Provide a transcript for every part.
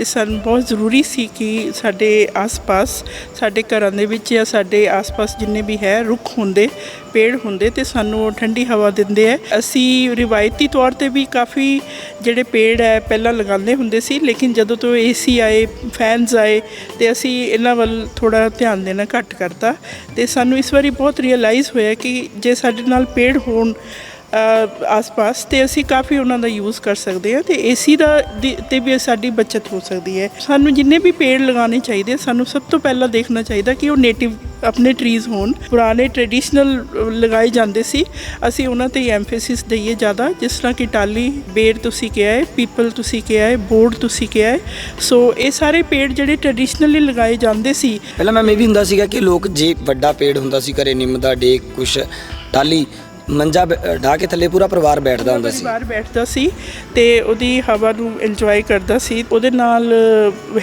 ਤੇ ਸਾਨੂੰ ਬਹੁਤ ਜ਼ਰੂਰੀ ਸੀ ਕਿ ਸਾਡੇ ਆਸ-ਪਾਸ, ਸਾਡੇ ਘਰਾਂ ਦੇ ਵਿੱਚ ਜਾਂ ਸਾਡੇ ਆਸ-ਪਾਸ ਜਿੰਨੇ ਵੀ ਹੈ, ਰੁੱਖ ਹੁੰਦੇ, ਪੇੜ ਹੁੰਦੇ ਤੇ ਸਾਨੂੰ ਉਹ ਠੰਡੀ ਹਵਾ ਦਿੰਦੇ ਹੈ। ਅਸੀਂ ਰਿਵਾਇਤੀ ਤੌਰ ਤੇ ਵੀ ਕਾਫੀ ਜਿਹੜੇ ਪੇੜ ਹੈ, ਪਹਿਲਾਂ ਲਗਾਉਂਦੇ ਹੁੰਦੇ ਸੀ, ਲੇਕਿਨ ਜਦੋਂ ਤੋਂ ਏਸੀ ਆਏ, ਫੈਨਸ ਆਏ ਤੇ ਅਸੀਂ ਇਹਨਾਂ ਵੱਲ ਥੋੜਾ ਧਿਆਨ ਦੇਣਾ ਘੱਟ ਕਰਤਾ ਤੇ ਸਾਨੂੰ ਇਸ ਵਾਰੀ ਬਹੁਤ ਰਿਅਲਾਈਜ਼ ਹੋਇਆ ਕਿ ਜੇ ਸਾਡੇ ਨਾਲ ਪੇੜ ਹੋਣ ਆਸ-ਪਾਸ ਤੇ ਅਸੀਂ ਕਾਫੀ ਉਹਨਾਂ ਦਾ ਯੂਜ਼ ਕਰ ਸਕਦੇ ਹਾਂ ਤੇ ਏਸੀ ਦਾ ਦੀ- ਤੇ ਵੀ ਸਾਡੀ ਬਚਤ ਹੋ ਸਕਦੀ ਹੈ। ਸਾਨੂੰ ਜਿੰਨੇ ਵੀ ਪੇੜ ਲਗਾਉਣੇ ਚਾਹੀਦੇ, ਸਾਨੂੰ ਸਭ ਤੋਂ ਪਹਿਲਾਂ ਦੇਖਣਾ ਚਾਹੀਦਾ ਕਿ ਉਹ ਨੇਟਿਵ ਆਪਣੇ ਟਰੀਜ਼ ਹੋਣ। ਪੁਰਾਣੇ ਟ੍ਰੈਡੀਸ਼ਨਲ ਲਗਾਏ ਜਾਂਦੇ ਸੀ। ਅਸੀਂ ਉਹਨਾਂ ਤੇ ਐਮਫੇਸਿਸ ਦਈਏ ਜ਼ਿਆਦਾ, ਜਿਸ ਤਰ੍ਹਾਂ ਕਿ ਟਾਲੀ ਬੇਰ ਤੁਸੀਂ ਕਿਹਾ ਹੈ, ਪੀਪਲ ਤੁਸੀਂ ਕਿਹਾ ਹੈ ਬੋਰਡ ਤੁਸੀਂ ਕਿਹਾ ਹੈ। ਸੋ ਇਹ ਸਾਰੇ ਪੇੜ ਜਿਹੜੇ ਟ੍ਰੈਡੀਸ਼ਨਲੀ ਲਗਾਏ ਜਾਂਦੇ ਸੀ। ਪਹਿਲਾਂ ਮੈਮ ਇਹ ਵੀ ਹੁੰਦਾ ਸੀਗਾ ਕਿ ਲੋਕ ਜੇ ਵੱਡਾ ਪੇੜ ਹੁੰਦਾ ਸੀ, ਘਰੇ ਨਿੰਮ ਦਾ ਡੇਕ, ਕੁਛ ਟਾਲੀ ਮੰਜਾ ਢਾ ਕੇ ਥੱਲੇ ਪੂਰਾ ਪਰਿਵਾਰ ਬੈਠਦਾ ਹੁੰਦਾ ਸੀ। ਪਰਿਵਾਰ ਬੈਠਦਾ ਸੀ ਤੇ ਉਹਦੀ ਹਵਾ ਨੂੰ ਇੰਜੋਏ ਕਰਦਾ ਸੀ। ਉਹਦੇ ਨਾਲ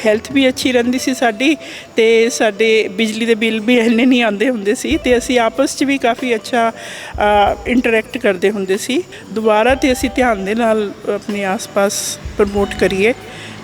ਹੈਲਥ ਵੀ ਅੱਛੀ ਰਹਿੰਦੀ ਸੀ ਸਾਡੀ ਤੇ ਸਾਡੇ ਬਿਜਲੀ ਦੇ ਬਿੱਲ ਵੀ ਇੰਨੇ ਨਹੀਂ ਆਉਂਦੇ ਹੁੰਦੇ ਸੀ ਤੇ ਅਸੀਂ ਆਪਸ 'ਚ ਵੀ ਕਾਫੀ ਅੱਛਾ ਇੰਟਰੈਕਟ ਕਰਦੇ ਹੁੰਦੇ ਸੀ। ਦੁਬਾਰਾ ਤੇ ਅਸੀਂ ਧਿਆਨ ਦੇ ਨਾਲ ਆਪਣੇ ਆਸ-ਪਾਸ ਪ੍ਰਮੋਟ ਕਰੀਏ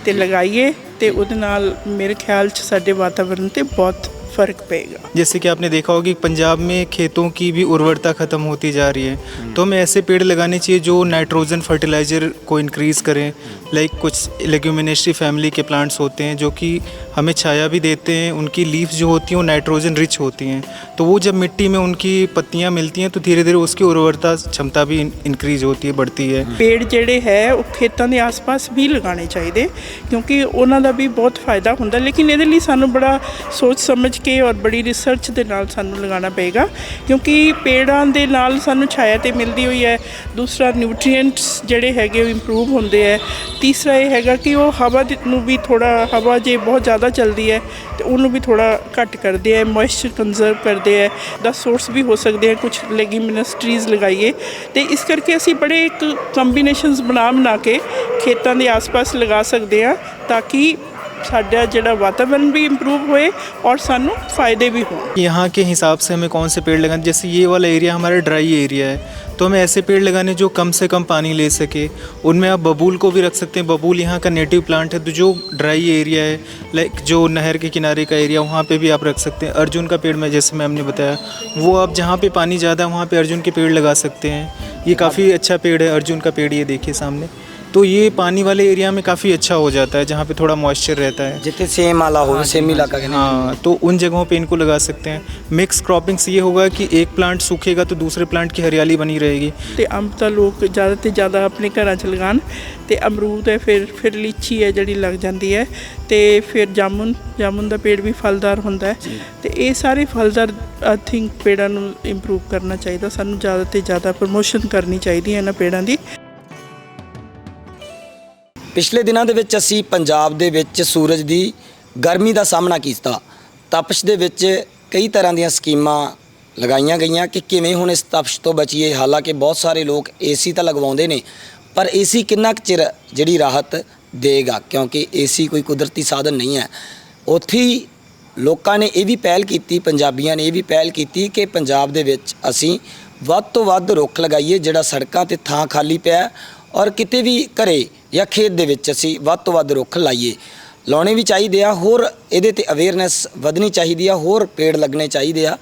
ਤੇ ਲਗਾਈਏ ਤੇ ਉਹਦੇ ਨਾਲ ਮੇਰੇ ਖਿਆਲ 'ਚ ਸਾਡੇ ਵਾਤਾਵਰਣ ਤੇ ਬਹੁਤ फ़र्क पड़ेगा जैसे कि आपने देखा होगा कि पंजाब में खेतों की भी उर्वरता ख़त्म होती जा रही है। तो हमें ऐसे पेड़ लगाने चाहिए जो नाइट्रोजन फर्टिलाइज़र को इनक्रीज़ करें। लाइक कुछ लेग्यूमिनेशरी फैमिली के प्लांट्स होते हैं जो कि हमें छाया भी देते हैं उनकी लीव्स जो होती हैं वो नाइट्रोजन रिच होती हैं तो वो जब मिट्टी में उनकी पत्तियाँ मिलती हैं तो धीरे धीरे उसकी उर्वरता क्षमता भी इंक्रीज होती है बढ़ती है ਪੇੜ ਜਿਹੜੇ ਹੈ ਉਹ ਖੇਤਾਂ ਦੇ ਆਸ-ਪਾਸ ਵੀ ਲਗਾਉਣੇ ਚਾਹੀਦੇ ਕਿਉਂਕਿ ਉਹਨਾਂ ਦਾ ਵੀ ਬਹੁਤ ਫਾਇਦਾ ਹੁੰਦਾ ਲੇਕਿਨ ਇਹਦੇ ਲਈ ਸਾਨੂੰ ਬੜਾ ਸੋਚ ਸਮਝ ਕੇ ਔਰ ਬੜੀ ਰਿਸਰਚ ਦੇ ਨਾਲ ਸਾਨੂੰ ਲਗਾਉਣਾ ਪਏਗਾ ਕਿਉਂਕਿ ਪੇੜਾਂ ਦੇ ਨਾਲ ਸਾਨੂੰ ਛਾਇਆ ਤੇ ਮਿਲਦੀ ਹੋਈ ਹੈ ਦੂਸਰਾ ਨਿਊਟ੍ਰੀਐਂਟਸ ਜਿਹੜੇ ਹੈਗੇ ਉਹ ਇੰਪਰੂਵ ਹੁੰਦੇ ਹੈ ਤੀਸਰਾ ਇਹ ਹੈਗਾ ਕਿ ਉਹ ਹਵਾ ਦੀ- ਨੂੰ ਵੀ ਥੋੜਾ ਹਵਾ ਜੇ ਬਹੁਤ ਜ਼ਿਆਦਾ ਚੱਲਦੀ ਹੈ ਤੇ ਉਹਨੂੰ ਵੀ ਥੋੜਾ ਘੱਟ ਕਰਦੇ ਹੈ ਮੋਇਸਚਰ ਕੰਜ਼ਰਵ ਕਰਦੇ ਹੈ, ਦਾ ਸੋਰਸ ਵੀ ਹੋ ਸਕਦੇ ਹੈ ਕੁਝ ਲੈਗੂਮਿਨਸ ਟਰੀਜ਼ ਲਗਾਈਏ ਤੇ ਇਸ ਕਰਕੇ ਅਸੀਂ ਬੜੇ ਇੱਕ ਕੰਬੀਨੇਸ਼ਨਸ ਬਣਾ ਬਣਾ ਕੇ ਖੇਤਾਂ ਦੇ ਆਸ-ਪਾਸ ਲਗਾ ਸਕਦੇ ਹਾਂ ਤਾਂ ਕਿ ਸਾਡਾ ਜਿਹੜਾ ਵਾਤਾਵਰਣ ਵੀ ਇੰਪਰੂਵ ਹੋਏ ਔਰ ਸਾਨੂੰ ਫਾਇਦੇ ਵੀ ਹੋਣ यहाँ के हिसाब से हमें कौन से पेड़ लगाने जैसे ये वाला एरिया हमारा ड्राई एरिया है तो हमें ऐसे पेड़ लगाने जो कम से कम पानी ले सके उनमें आप बबूल को भी रख सकते हैं बबूल यहाँ का नेटिव प्लांट है तो जो ड्राई एरिया है लाइक जो नहर के किनारे का एरिया वहाँ पे भी आप रख सकते हैं अर्जुन का पेड़ में जैसे मैम ने बताया वो आप जहाँ पे पानी ज़्यादा है वहाँ पे अर्जुन के पेड़ लगा सकते हैं ये काफ़ी अच्छा पेड़ है अर्जुन का पेड़ ये देखिए सामने तो ये पानी वाले एरिया में काफ़ी अच्छा हो जाता है जहाँ पे थोड़ा मॉइस्चर रहता है ਜਿੱਥੇ ਸੇਮ ਵਾਲਾ ਹੋਵੇ ਸੇਮੀ ਇਲਾਕਾ ਕਹਿੰਦੇ हाँ तो उन जगहों पे इनको लगा सकते हैं मिक्स क्रॉपिंग से ये होगा कि एक प्लांट सूखेगा तो दूसरे प्लांट की हरियाली बनी रहेगी ਤੇ ਅੰਬ ਤਾਂ ਲੋਕ ਜ਼ਿਆਦਾ ਤੇ ਜ਼ਿਆਦਾ ਆਪਣੇ ਘਰਾਂ 'ਚ ਲਗਾਉਣ ਤੇ ਅਮਰੂਦ ਹੈ ਫਿਰ ਫਿਰ ਲੀਚੀ ਹੈ ਜਿਹੜੀ ਲੱਗ ਜਾਂਦੀ ਹੈ ਤੇ ਫਿਰ ਜਾਮੁਨ ਜਾਮੁਨ ਦਾ ਪੇੜ ਵੀ ਫਲਦਾਰ ਹੁੰਦਾ ਹੈ ਤੇ ਇਹ ਸਾਰੇ ਫਲਦਾਰ ਆਈ ਥਿੰਕ ਪੇੜਾਂ ਨੂੰ ਇੰਪਰੂਵ ਕਰਨਾ ਚਾਹੀਦਾ ਸਾਨੂੰ ਜ਼ਿਆਦਾ ਤੇ ਜ਼ਿਆਦਾ ਪ੍ਰਮੋਸ਼ਨ ਕਰਨੀ ਚਾਹੀਦੀ ਹੈ ਇਹਨਾਂ ਪੇੜਾਂ ਦੀ ਪਿਛਲੇ ਦਿਨਾਂ ਦੇ ਵਿੱਚ ਅਸੀਂ ਪੰਜਾਬ ਦੇ ਵਿੱਚ ਸੂਰਜ ਦੀ ਗਰਮੀ ਦਾ ਸਾਹਮਣਾ ਕੀਤਾ। ਤਪਸ਼ ਦੇ ਵਿੱਚ ਕਈ ਤਰ੍ਹਾਂ ਦੀਆਂ ਸਕੀਮਾਂ ਲਗਾਈਆਂ ਗਈਆਂ ਕਿ ਕਿਵੇਂ ਹੁਣ ਇਸ ਤਪਸ਼ ਤੋਂ ਬਚੀਏ। ਹਾਲਾਂਕਿ ਬਹੁਤ ਸਾਰੇ ਲੋਕ ਏਸੀ ਤਾਂ ਲਗਵਾਉਂਦੇ ਨੇ, ਪਰ ਏਸੀ ਕਿੰਨਾ ਕੁ ਚਿਰ ਜਿਹੜੀ ਰਾਹਤ ਦੇਗਾ ਕਿਉਂਕਿ ਏਸੀ ਕੋਈ ਕੁਦਰਤੀ ਸਾਧਨ ਨਹੀਂ ਹੈ। ਉੱਥੇ ਲੋਕਾਂ ਨੇ ਇਹ ਵੀ ਪਹਿਲ ਕੀਤੀ, ਪੰਜਾਬੀਆਂ ਨੇ ਇਹ ਵੀ ਪਹਿਲ ਕੀਤੀ ਕਿ ਪੰਜਾਬ ਦੇ ਵਿੱਚ ਅਸੀਂ ਵੱਧ ਤੋਂ ਵੱਧ ਰੁੱਖ ਲਗਾਈਏ, ਜਿਹੜਾ ਸੜਕਾਂ ਤੇ ਥਾਂ ਖਾਲੀ ਪਿਆ ਔਰ ਕਿਤੇ ਵੀ ਘਰੇ ਜਾਂ ਖੇਤ ਦੇ ਵਿੱਚ ਅਸੀਂ ਵੱਧ ਤੋਂ ਵੱਧ ਰੁੱਖ ਲਾਈਏ। ਲਾਉਣੇ ਵੀ ਚਾਹੀਦੇ ਆ, ਹੋਰ ਇਹਦੇ ਤੇ ਅਵੇਅਰਨੈਸ ਵਧਣੀ ਚਾਹੀਦੀ ਆ, ਹੋਰ ਪੇੜ ਲੱਗਣੇ ਚਾਹੀਦੇ ਆ,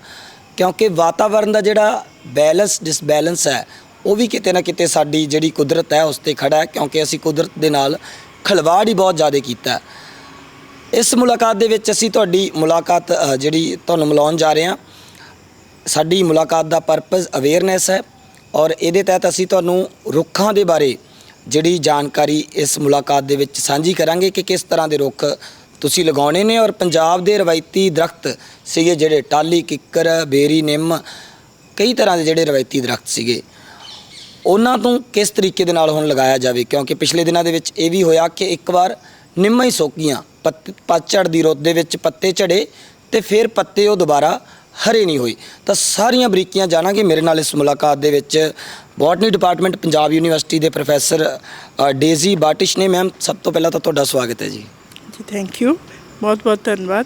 ਕਿਉਂਕਿ ਵਾਤਾਵਰਣ ਦਾ ਜਿਹੜਾ ਬੈਲੈਂਸ ਡਿਸਬੈਲੈਂਸ ਹੈ, ਉਹ ਵੀ ਕਿਤੇ ਨਾ ਕਿਤੇ ਸਾਡੀ ਜਿਹੜੀ ਕੁਦਰਤ ਹੈ, ਉਸ ਤੇ ਖੜਾ ਹੈ, ਕਿਉਂਕਿ ਅਸੀਂ ਕੁਦਰਤ ਦੇ ਨਾਲ ਖਿਲਵਾੜ ਹੀ ਬਹੁਤ ਜ਼ਿਆਦਾ ਕੀਤਾ ਇਸ ਮੁਲਾਕਾਤ ਦੇ ਵਿੱਚ ਅਸੀਂ ਤੁਹਾਡੀ ਮੁਲਾਕਾਤ ਜਿਹੜੀ ਤੁਹਾਨੂੰ ਮਿਲਾਉਣ ਜਾ ਰਹੇ ਹਾਂ, ਸਾਡੀ ਮੁਲਾਕਾਤ ਦਾ ਪਰਪਸ ਅਵੇਅਰਨੈਸ ਹੈ, ਔਰ ਇਹਦੇ ਤਹਿਤ ਅਸੀਂ ਤੁਹਾਨੂੰ ਰੁੱਖਾਂ ਦੇ ਬਾਰੇ ਜਿਹੜੀ ਜਾਣਕਾਰੀ ਇਸ ਮੁਲਾਕਾਤ ਦੇ ਵਿੱਚ ਸਾਂਝੀ ਕਰਾਂਗੇ ਕਿ ਕਿਸ ਤਰ੍ਹਾਂ ਦੇ ਰੁੱਖ ਤੁਸੀਂ ਲਗਾਉਣੇ ਨੇ ਔਰ ਪੰਜਾਬ ਦੇ ਰਵਾਇਤੀ ਦਰਖਤ ਸੀਗੇ ਜਿਹੜੇ ਟਾਲੀ ਕਿੱਕਰ, ਬੇਰੀ, ਨਿੰਮ, ਕਈ ਤਰ੍ਹਾਂ ਦੇ ਜਿਹੜੇ ਰਵਾਇਤੀ ਦਰਖਤ ਸੀਗੇ। ਉਹਨਾਂ ਤੋਂ ਕਿਸ ਤਰੀਕੇ ਦੇ ਨਾਲ ਹੁਣ ਲਗਾਇਆ ਜਾਵੇ? ਕਿਉਂਕਿ ਪਿਛਲੇ ਦਿਨਾਂ ਦੇ ਵਿੱਚ ਇਹ ਵੀ ਹੋਇਆ ਕਿ ਇੱਕ ਵਾਰ ਨਿੰਮਾਂ ਹੀ ਸੁੱਕ ਗਈਆਂ ਪੱਤ- ਪਤਝੜ ਦੀ ਰੁੱਤ ਦੇ ਵਿੱਚ ਪੱਤੇ ਝੜੇ ਤੇ ਫਿਰ ਪੱਤੇ ਉਹ ਦੁਬਾਰਾ ਹਰੇ ਨਹੀਂ ਹੋਏ। ਤਾਂ ਸਾਰੀਆਂ ਬਰੀਕੀਆਂ ਜਾਣਾਂਗੇ। ਮੇਰੇ ਨਾਲ ਇਸ ਮੁਲਾਕਾਤ ਦੇ ਵਿੱਚ ਬੋਟਨੀ ਡਿਪਾਰਟਮੈਂਟ ਪੰਜਾਬ ਯੂਨੀਵਰਸਿਟੀ ਦੇ ਪ੍ਰੋਫੈਸਰ ਡੇਜ਼ੀ ਬਾਟਿਸ਼ ਨੇ। ਮੈਮ, ਸਭ ਤੋਂ ਪਹਿਲਾਂ ਤਾਂ ਤੁਹਾਡਾ ਸਵਾਗਤ ਹੈ ਜੀ। ਜੀ ਥੈਂਕ ਯੂ ਬਹੁਤ ਬਹੁਤ ਧੰਨਵਾਦ।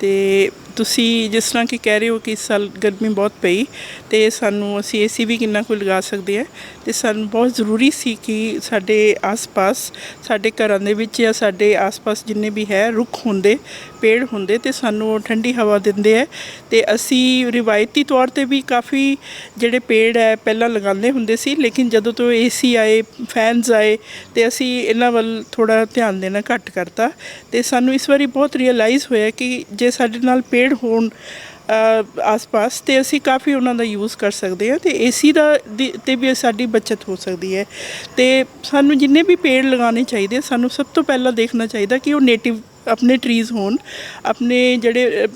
ਤੇ ਤੁਸੀਂ ਜਿਸ ਤਰ੍ਹਾਂ ਕਿ ਕਹਿ ਰਹੇ ਹੋ ਕਿ ਇਸ ਸਾਲ ਗਰਮੀ ਬਹੁਤ ਪਈ, ਤੇ ਸਾਨੂੰ ਅਸੀਂ ਏਸੀ ਵੀ ਕਿੰਨਾ ਕੁ ਲਗਾ ਸਕਦੇ ਆ ਤੇ ਸਾਨੂੰ ਬਹੁਤ ਜ਼ਰੂਰੀ ਸੀ ਕਿ ਸਾਡੇ ਆਸ-ਪਾਸ, ਸਾਡੇ ਘਰਾਂ ਦੇ ਵਿੱਚ ਜਾਂ ਸਾਡੇ ਆਸ-ਪਾਸ ਜਿੰਨੇ ਵੀ ਹੈ, ਰੁੱਖ ਹੁੰਦੇ ਪੇੜ ਹੁੰਦੇ ਤੇ ਸਾਨੂੰ ਉਹ ਠੰਡੀ ਹਵਾ ਦਿੰਦੇ ਆ ਤੇ ਅਸੀਂ ਰਿਵਾਇਤੀ ਤੌਰ ਤੇ ਵੀ ਕਾਫੀ ਜਿਹੜੇ ਪੇੜ ਹੈ ਪਹਿਲਾਂ ਲਗਾਉਂਦੇ ਹੁੰਦੇ ਸੀ, ਲੇਕਿਨ ਜਦੋਂ ਤੋਂ ਏਸੀ ਆਏ ਫੈਨਸ ਆਏ ਤੇ ਅਸੀਂ ਇਹਨਾਂ ਵੱਲ ਥੋੜਾ ਧਿਆਨ ਦੇਣਾ ਘੱਟ ਕਰਤਾ ਤੇ ਸਾਨੂੰ ਇਸ ਵਾਰੀ ਬਹੁਤ ਰਿਅਲਾਈਜ਼ ਹੋਇਆ ਕਿ ਜੇ ਸਾਡੇ ਨਾਲ ਪੇੜ ਹੋਣ ਆਸ-ਪਾਸ ਤੇ ਅਸੀਂ ਕਾਫੀ ਉਹਨਾਂ ਦਾ ਯੂਜ਼ ਕਰ ਸਕਦੇ ਹਾਂ ਤੇ ਏਸੀ ਦਾ ਦੀ- ਤੇ ਵੀ ਸਾਡੀ ਬਚਤ ਹੋ ਸਕਦੀ ਹੈ ਤੇ ਸਾਨੂੰ ਜਿੰਨੇ ਵੀ ਪੇੜ ਲਗਾਉਣੇ ਚਾਹੀਦੇ ਸਾਨੂੰ ਸਭ ਤੋਂ ਪਹਿਲਾਂ ਦੇਖਣਾ ਚਾਹੀਦਾ ਕਿ ਉਹ ਨੇਟਿਵ ਆਪਣੇ ਟਰੀਜ਼ ਹੋਣ, ਆਪਣੇ ਜਿਹੜੇ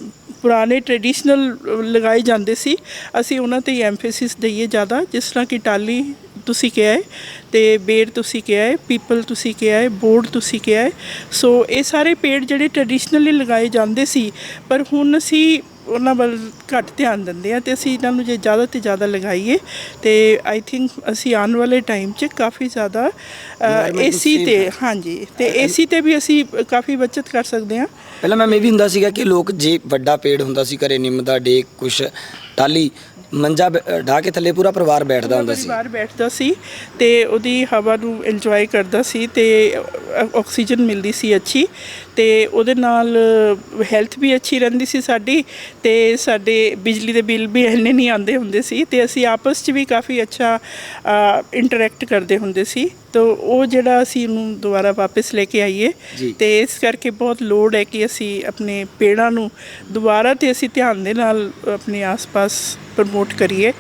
ਪੁਰਾਣੇ ਟ੍ਰੈਡੀਸ਼ਨਲ ਲਗਾਏ ਜਾਂਦੇ ਸੀ, ਅਸੀਂ ਉਹਨਾਂ ਤੇ ਐਮਫੇਸਿਸ ਦਈਏ ਜ਼ਿਆਦਾ, ਜਿਸ ਤਰ੍ਹਾਂ ਕਿ ਟਾਲੀ ਤੁਸੀਂ ਕਿਹਾ ਹੈ, ਤੇ ਬੇਰ ਤੁਸੀਂ ਕਿਹਾ ਹੈ ਪੀਪਲ ਤੁਸੀਂ ਕਿਹਾ ਹੈ ਬੋਰਡ ਤੁਸੀਂ ਕਿਹਾ ਹੈ ਸੋ ਇਹ ਸਾਰੇ ਪੇੜ ਜਿਹੜੇ ਟ੍ਰੈਡੀਸ਼ਨਲੀ ਲਗਾਏ ਜਾਂਦੇ ਸੀ, ਪਰ ਹੁਣ ਅਸੀਂ ਉਹਨਾਂ ਵੱਲ ਘੱਟ ਧਿਆਨ ਦਿੰਦੇ ਆ ਤੇ ਅਸੀਂ ਇਹਨਾਂ ਨੂੰ ਜੇ ਜ਼ਿਆਦਾ ਤੇ ਜ਼ਿਆਦਾ ਲਗਾਈਏ ਤੇ ਆਈ ਥਿੰਕ ਅਸੀਂ ਆਉਣ ਵਾਲੇ ਟਾਈਮ 'ਚ ਕਾਫੀ ਜ਼ਿਆਦਾ ਏਸੀ ਤੇ ਹਾਂਜੀ ਤੇ ਏਸੀ ਤੇ ਵੀ ਅਸੀਂ ਕਾਫੀ ਬਚਤ ਕਰ ਸਕਦੇ ਹਾਂ। ਪਹਿਲਾਂ ਮੈਮ ਇਹ ਵੀ ਹੁੰਦਾ ਸੀਗਾ ਕਿ ਲੋਕ ਜੇ ਵੱਡਾ ਪੇੜ ਹੁੰਦਾ ਸੀ ਘਰੇ ਨਿੰਮ ਦਾ ਡੇਕ ਕੁਛ ਟਾਲੀ ਮੰਜਾ ਬ- ਢਾਹ ਕੇ ਥੱਲੇ ਪੂਰਾ ਪਰਿਵਾਰ ਬੈਠਦਾ ਹੁੰਦਾ ਸੀ ਪਰਿਵਾਰ ਬੈਠਦਾ ਸੀ ਤੇ ਉਹਦੀ ਹਵਾ ਨੂੰ ਇੰਜੋਏ ਕਰਦਾ ਸੀ ਤੇ ਅ- ਆਕਸੀਜਨ ਮਿਲਦੀ ਸੀ ਅੱਛੀ ਤੇ ਉਹਦੇ ਨਾਲ ਹੈਲਥ ਵੀ ਅੱਛੀ ਰਹਿੰਦੀ ਸੀ ਸਾਡੀ ਤੇ ਸਾਡੇ ਬਿਜਲੀ ਦੇ ਬਿੱਲ ਵੀ ਇੰਨੇ ਨਹੀਂ ਆਉਂਦੇ ਹੁੰਦੇ ਸੀ ਤੇ ਅਸੀਂ ਆਪਸ 'ਚ ਵੀ ਕਾਫੀ ਅੱਛਾ ਇੰਟਰੈਕਟ ਕਰਦੇ ਹੁੰਦੇ ਸੀ ਤਾਂ ਉਹ ਜਿਹੜਾ ਅਸੀਂ ਉਹਨੂੰ ਦੁਬਾਰਾ ਵਾਪਸ ਲੈ ਕੇ ਆਈਏ ਜੀ। ਤੇ ਇਸ ਕਰਕੇ ਬਹੁਤ ਲੋੜ ਹੈ ਕਿ ਅਸੀਂ ਆਪਣੇ ਪੇੜਾਂ ਨੂੰ ਦੁਬਾਰਾ ਤੇ ਅਸੀਂ ਧਿਆਨ ਦੇ ਨਾਲ ਆਪਣੇ ਆਸ-ਪਾਸ ਪ੍ਰਮੋਟ ਕਰੀਏ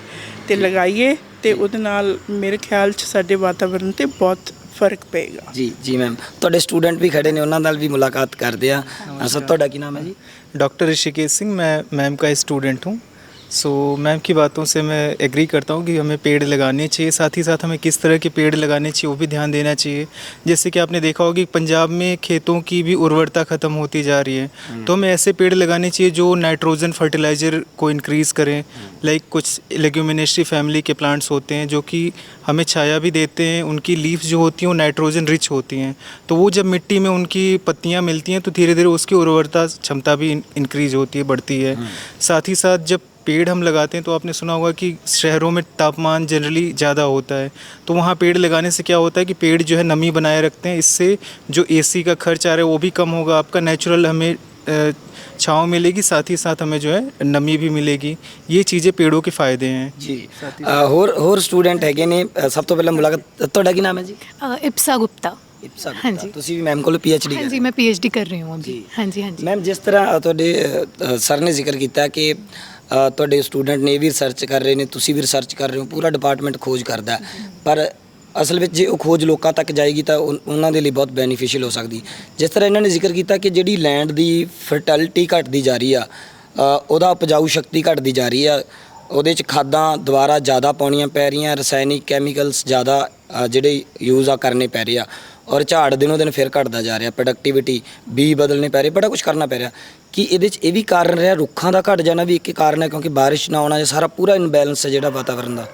ਤੇ ਲਗਾਈਏ ਤੇ ਉਹਦੇ ਨਾਲ ਮੇਰੇ ਖਿਆਲ 'ਚ ਸਾਡੇ ਵਾਤਾਵਰਨ ਤੇ ਬਹੁਤ ਫ਼ਰਕ ਪਏਗਾ। ਜੀ ਜੀ ਮੈਮ ਤੁਹਾਡੇ ਸਟੂਡੈਂਟ ਵੀ ਖੜੇ ਨੇ ਉਹਨਾਂ ਨਾਲ ਵੀ ਮੁਲਾਕਾਤ ਕਰਦੇ ਆ ਸਰ ਤੁਹਾਡਾ ਕੀ ਨਾਮ ਹੈ ਜੀ? ਡਾਕਟਰ ਰਿਸ਼ੀਕੇਸ਼ ਸਿੰਘ ਮੈਂ ਮੈਮ ਦਾ ਸਟੂਡੈਂਟ ਹੂੰ। सो so, मैम की बातों से मैं एग्री करता हूँ कि हमें पेड़ लगाने चाहिए साथ ही साथ हमें किस तरह के पेड़ लगाने चाहिए वो भी ध्यान देना चाहिए। जैसे कि आपने देखा होगा कि पंजाब में खेतों की भी उर्वरता ख़त्म होती जा रही है। तो हमें ऐसे पेड़ लगाने चाहिए जो नाइट्रोजन फर्टिलाइज़र को इनक्रीज़ करें। लाइक कुछ लेग्यूमिनेस्ट्री फैमिली के प्लांट्स होते हैं जो कि हमें छाया भी देते हैं उनकी लीव्स जो होती हैं वो नाइट्रोजन रिच होती हैं। तो वो जब मिट्टी में उनकी पत्तियाँ मिलती हैं तो धीरे धीरे उसकी उर्वरता क्षमता भी इंक्रीज होती है बढ़ती है। साथ ही साथ जब पेड़ हम लगाते हैं तो आपने सुना होगा कि शहरों में तापमान जनरली ज़्यादा होता है तो वहाँ पेड़ लगाने से क्या होता है कि पेड़ जो है नमी बनाए रखते हैं इससे जो एसी का खर्च आ रहा है वो भी कम होगा आपका नेचुरल हमें अ, छाँव मिलेगी साथ ही साथ हमें जो है नमी भी मिलेगी ये चीज़ें पेड़ों के फ़ायदे हैं ਜੀ ਅ, ਹੋਰ ਹੋਰ ਸਟੂਡੈਂਟ ਹੈਗੇ ਨੇ ਅ, ਸਭ ਤੋਂ ਪਹਿਲਾਂ ਮੁਲਾਕਾਤ ਤੁਹਾਡਾ ਕੀ ਨਾਮ ਹੈ ਜੀ ਅ, ਇਪਸਾ ਗੁਪਤਾ ਇਪਸਾ ਗੁਪਤਾ। ਹਾਂਜੀ। ਤੁਸੀਂ ਵੀ ਮੈਮ ਕੋਲ ਪੀਐਚਡੀ ਹਾਂਜੀ ਮੈਂ ਪੀਐਚਡੀ ਕਰ ਰਹੀ ਹਾਂ ਜੀ। ਅਭੀ ਹਾਂਜੀ ਹਾਂਜੀ ਮੈਮ ਜਿਸ ਤਰ੍ਹਾਂ ਅ, ਤੁਹਾਡੇ ਸਰ ਨੇ ਜ਼ਿਕਰ ਕੀਤਾ ਕਿ ਅ, ਤੁਹਾਡੇ ਸਟੂਡੈਂਟ ਨੇ ਇਹ ਵੀ ਰਿਸਰਚ ਕਰ ਰਹੇ ਨੇ ਤੁਸੀਂ ਵੀ ਰਿਸਰਚ ਕਰ ਰਹੇ ਹੋ ਪੂਰਾ ਡਿਪਾਰਟਮੈਂਟ ਖੋਜ ਕਰਦਾ ਹੈ। ਪਰ ਅਸਲ ਵਿੱਚ ਜੇ ਉਹ ਖੋਜ ਲੋਕਾਂ ਤੱਕ ਜਾਏਗੀ ਤਾਂ ਉਨ- ਉਹਨਾਂ ਦੇ ਲਈ ਬਹੁਤ ਬੈਨੀਫੀਸ਼ੀਅਲ ਹੋ ਸਕਦੀ ਜਿਸ ਤਰ੍ਹਾਂ ਇਹਨਾਂ ਨੇ ਜ਼ਿਕਰ ਕੀਤਾ ਕਿ ਜਿਹੜੀ ਲੈਂਡ ਦੀ ਫਰਟੈਲਿਟੀ ਘਟਦੀ ਜਾ ਰਹੀ ਆ ਅ, ਉਹਦਾ ਉਪਜਾਊ ਸ਼ਕਤੀ ਘਟਦੀ ਜਾ ਰਹੀ ਆ ਉਹਦੇ ਚ ਖਾਦਾਂ ਦੁਬਾਰਾ ਜ਼ਿਆਦਾ ਪਾਉਣੀਆਂ ਪੈ ਰਹੀਆਂ ਰਸਾਇਣਿਕ ਕੈਮੀਕਲਸ ਜ਼ਿਆਦਾ ਅ, ਜਿਹੜੇ ਯੂਜ਼ ਆ ਕਰਨੇ ਪੈ ਰਹੇ ਆ ਔਰ ਝਾੜ ਦਿਨੋ ਦਿਨ ਫਿਰ ਘਟਦਾ ਜਾ ਰਿਹਾ ਪ੍ਰੋਡਕਟਿਵਿਟੀ ਬੀ ਬਦਲਨੇ ਪੈ ਰਹੇ, ਬੜਾ ਕੁਝ ਕਰਨਾ ਪੈ ਰਿਹਾ। ਕਿ ਇਹਦੇ ਚ ਇਹ ਵੀ ਕਾਰਨ ਰਿਹਾ ਰੁੱਖਾਂ ਦਾ ਘਟ ਜਾਣਾ ਵੀ ਇੱਕ ਕਾਰਨ ਹੈ ਕਿਉਂਕਿ ਬਾਰਿਸ਼ ਨਾ ਆਉਣਾ, ਇਹ ਸਾਰਾ ਪੂਰਾ ਇਨਬੈਲੈਂਸ ਹੈ ਜਿਹੜਾ ਵਾਤਾਵਰਣ ਦਾ?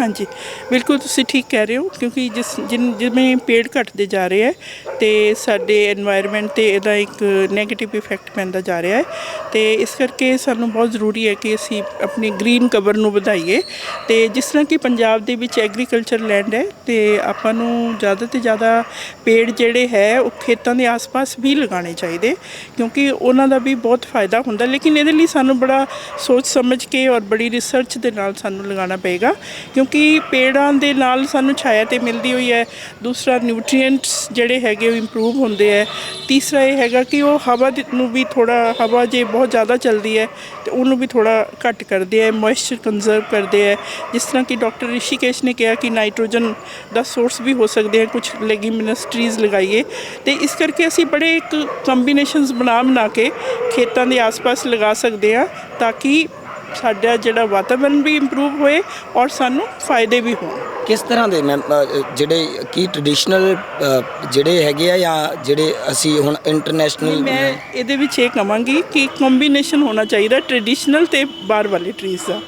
ਹਾਂਜੀ। ਬਿਲਕੁਲ ਤੁਸੀਂ ਠੀਕ ਕਹਿ ਰਹੇ ਹੋ, ਕਿਉਂਕਿ ਜਿਸ ਜਿਨ- ਜਿਵੇਂ ਪੇੜ ਘਟਦੇ ਜਾ ਰਹੇ ਹੈ ਤੇ ਸਾਡੇ এনवायरमेंट ਤੇ ਇਹਦਾ ਇੱਕ 네ਗੇਟਿਵ ਇਫੈਕਟ ਪੈਂਦਾ ਜਾ ਰਿਹਾ ਹੈ। ਤੇ ਇਸ ਕਰਕੇ ਸਾਨੂੰ ਬਹੁਤ ਜ਼ਰੂਰੀ ਹੈ ਕਿ ਅਸੀਂ ਆਪਣੀ ਗ੍ਰੀਨ ਕਵਰ ਨੂੰ ਵਧਾਈਏ। ਤੇ ਜਿਸ ਤਰ੍ਹਾਂ ਕਿ ਪੰਜਾਬ ਦੇ ਵਿੱਚ ਐਗਰੀਕਲਚਰ ਲੈਂਡ ਹੈ ਤੇ ਆਪਾਂ ਨੂੰ ਜ਼ਿਆਦਾ ਤੋਂ ਜ਼ਿਆਦਾ ਪੇੜ ਜਿਹੜੇ ਹੈ, ਉਹ ਖੇਤਾਂ ਦੇ ਆਸ-ਪਾਸ ਵੀ ਲਗਾਉਣੇ ਚਾਹੀਦੇ, ਕਿਉਂਕਿ ਉਹਨਾਂ ਦਾ ਵੀ ਬਹੁਤ ਫਾਇਦਾ ਹੁੰਦਾ। ਲੇਕਿਨ ਇਹਦੇ ਲਈ ਸਾਨੂੰ ਬੜਾ ਸੋਚ ਸਮਝ ਕੇ ਔਰ ਬੜੀ ਰਿਸਰਚ ਦੇ ਨਾਲ ਸਾਨੂੰ ਲਗਾਉਣਾ ਪਏਗਾ ਕਿਉਂਕਿ ਪੇੜਾਂ ਦੇ ਨਾਲ ਸਾਨੂੰ ਛਾਇਆ ਤੇ ਮਿਲਦੀ ਹੋਈ ਹੈ। ਦੂਸਰਾ ਨਿਊਟ੍ਰੀਐਂਟਸ ਜਿਹੜੇ ਹੈਗੇ ਉਹ ਇੰਪਰੂਵ ਹੁੰਦੇ ਹੈ। ਤੀਸਰਾ ਇਹ ਹੈਗਾ ਕਿ ਉਹ ਹਵਾ ਦੇ- ਨੂੰ ਵੀ ਥੋੜਾ ਹਵਾ ਜੇ ਬਹੁਤ ਜ਼ਿਆਦਾ ਚੱਲਦੀ ਹੈ ਤੇ ਉਹਨੂੰ ਵੀ ਥੋੜਾ ਘੱਟ ਕਰਦੇ ਹੈ ਮੋਇਸਚਰ ਕੰਜ਼ਰਵ ਕਰਦੇ ਹੈ। ਜਿਸ ਤਰ੍ਹਾਂ ਕਿ ਡਾਕਟਰ ਰਿਸ਼ੀਕੇਸ਼ ਨੇ ਕਿਹਾ ਕਿ ਨਾਈਟ੍ਰੋਜਨ ਦਾ ਸੋਰਸ ਵੀ ਹੋ ਸਕਦੇ ਹੈ ਕੁਝ ਲੈਗਿਮਿਨਸ ਟਰੀਜ਼ ਲਗਾਈਏ। ਤੇ ਇਸ ਕਰਕੇ ਅਸੀਂ ਬੜੇ ਇੱਕ ਕੰਬੀਨੇਸ਼ਨਸ ਬਣਾ ਬਣਾ ਕੇ ਖੇਤਾਂ ਦੇ ਆਸ-ਪਾਸ ਲਗਾ ਸਕਦੇ ਹਾਂ ਤਾਂ ਕਿ ਸਾਡਾ ਜਿਹੜਾ ਵਾਤਾਵਰਣ ਵੀ ਇੰਪਰੂਵ ਹੋਏ ਔਰ ਸਾਨੂੰ ਫਾਇਦੇ ਵੀ ਹੋਣ। ਕਿਸ ਤਰ੍ਹਾਂ ਦੇ ਮੈਂ ਅ, ਜਿਹੜੇ ਕੀ ਟ੍ਰੈਡੀਸ਼ਨਲ ਜਿਹੜੇ ਹੈਗੇ ਆ ਜਾਂ ਜਿਹੜੇ ਅਸੀਂ ਹੁਣ ਇੰਟਰਨੈਸ਼ਨਲ ਮੈਂ ਇਹਦੇ ਵਿੱਚ ਇਹ ਕਵਾਂਗੀ ਕਿ ਕੰਬੀਨੇਸ਼ਨ ਹੋਣਾ ਚਾਹੀਦਾ ਟ੍ਰੈਡੀਸ਼ਨਲ ਤੇ ਬਾਹਰ ਵਾਲੇ ਟਰੀਜ਼ ਦਾ।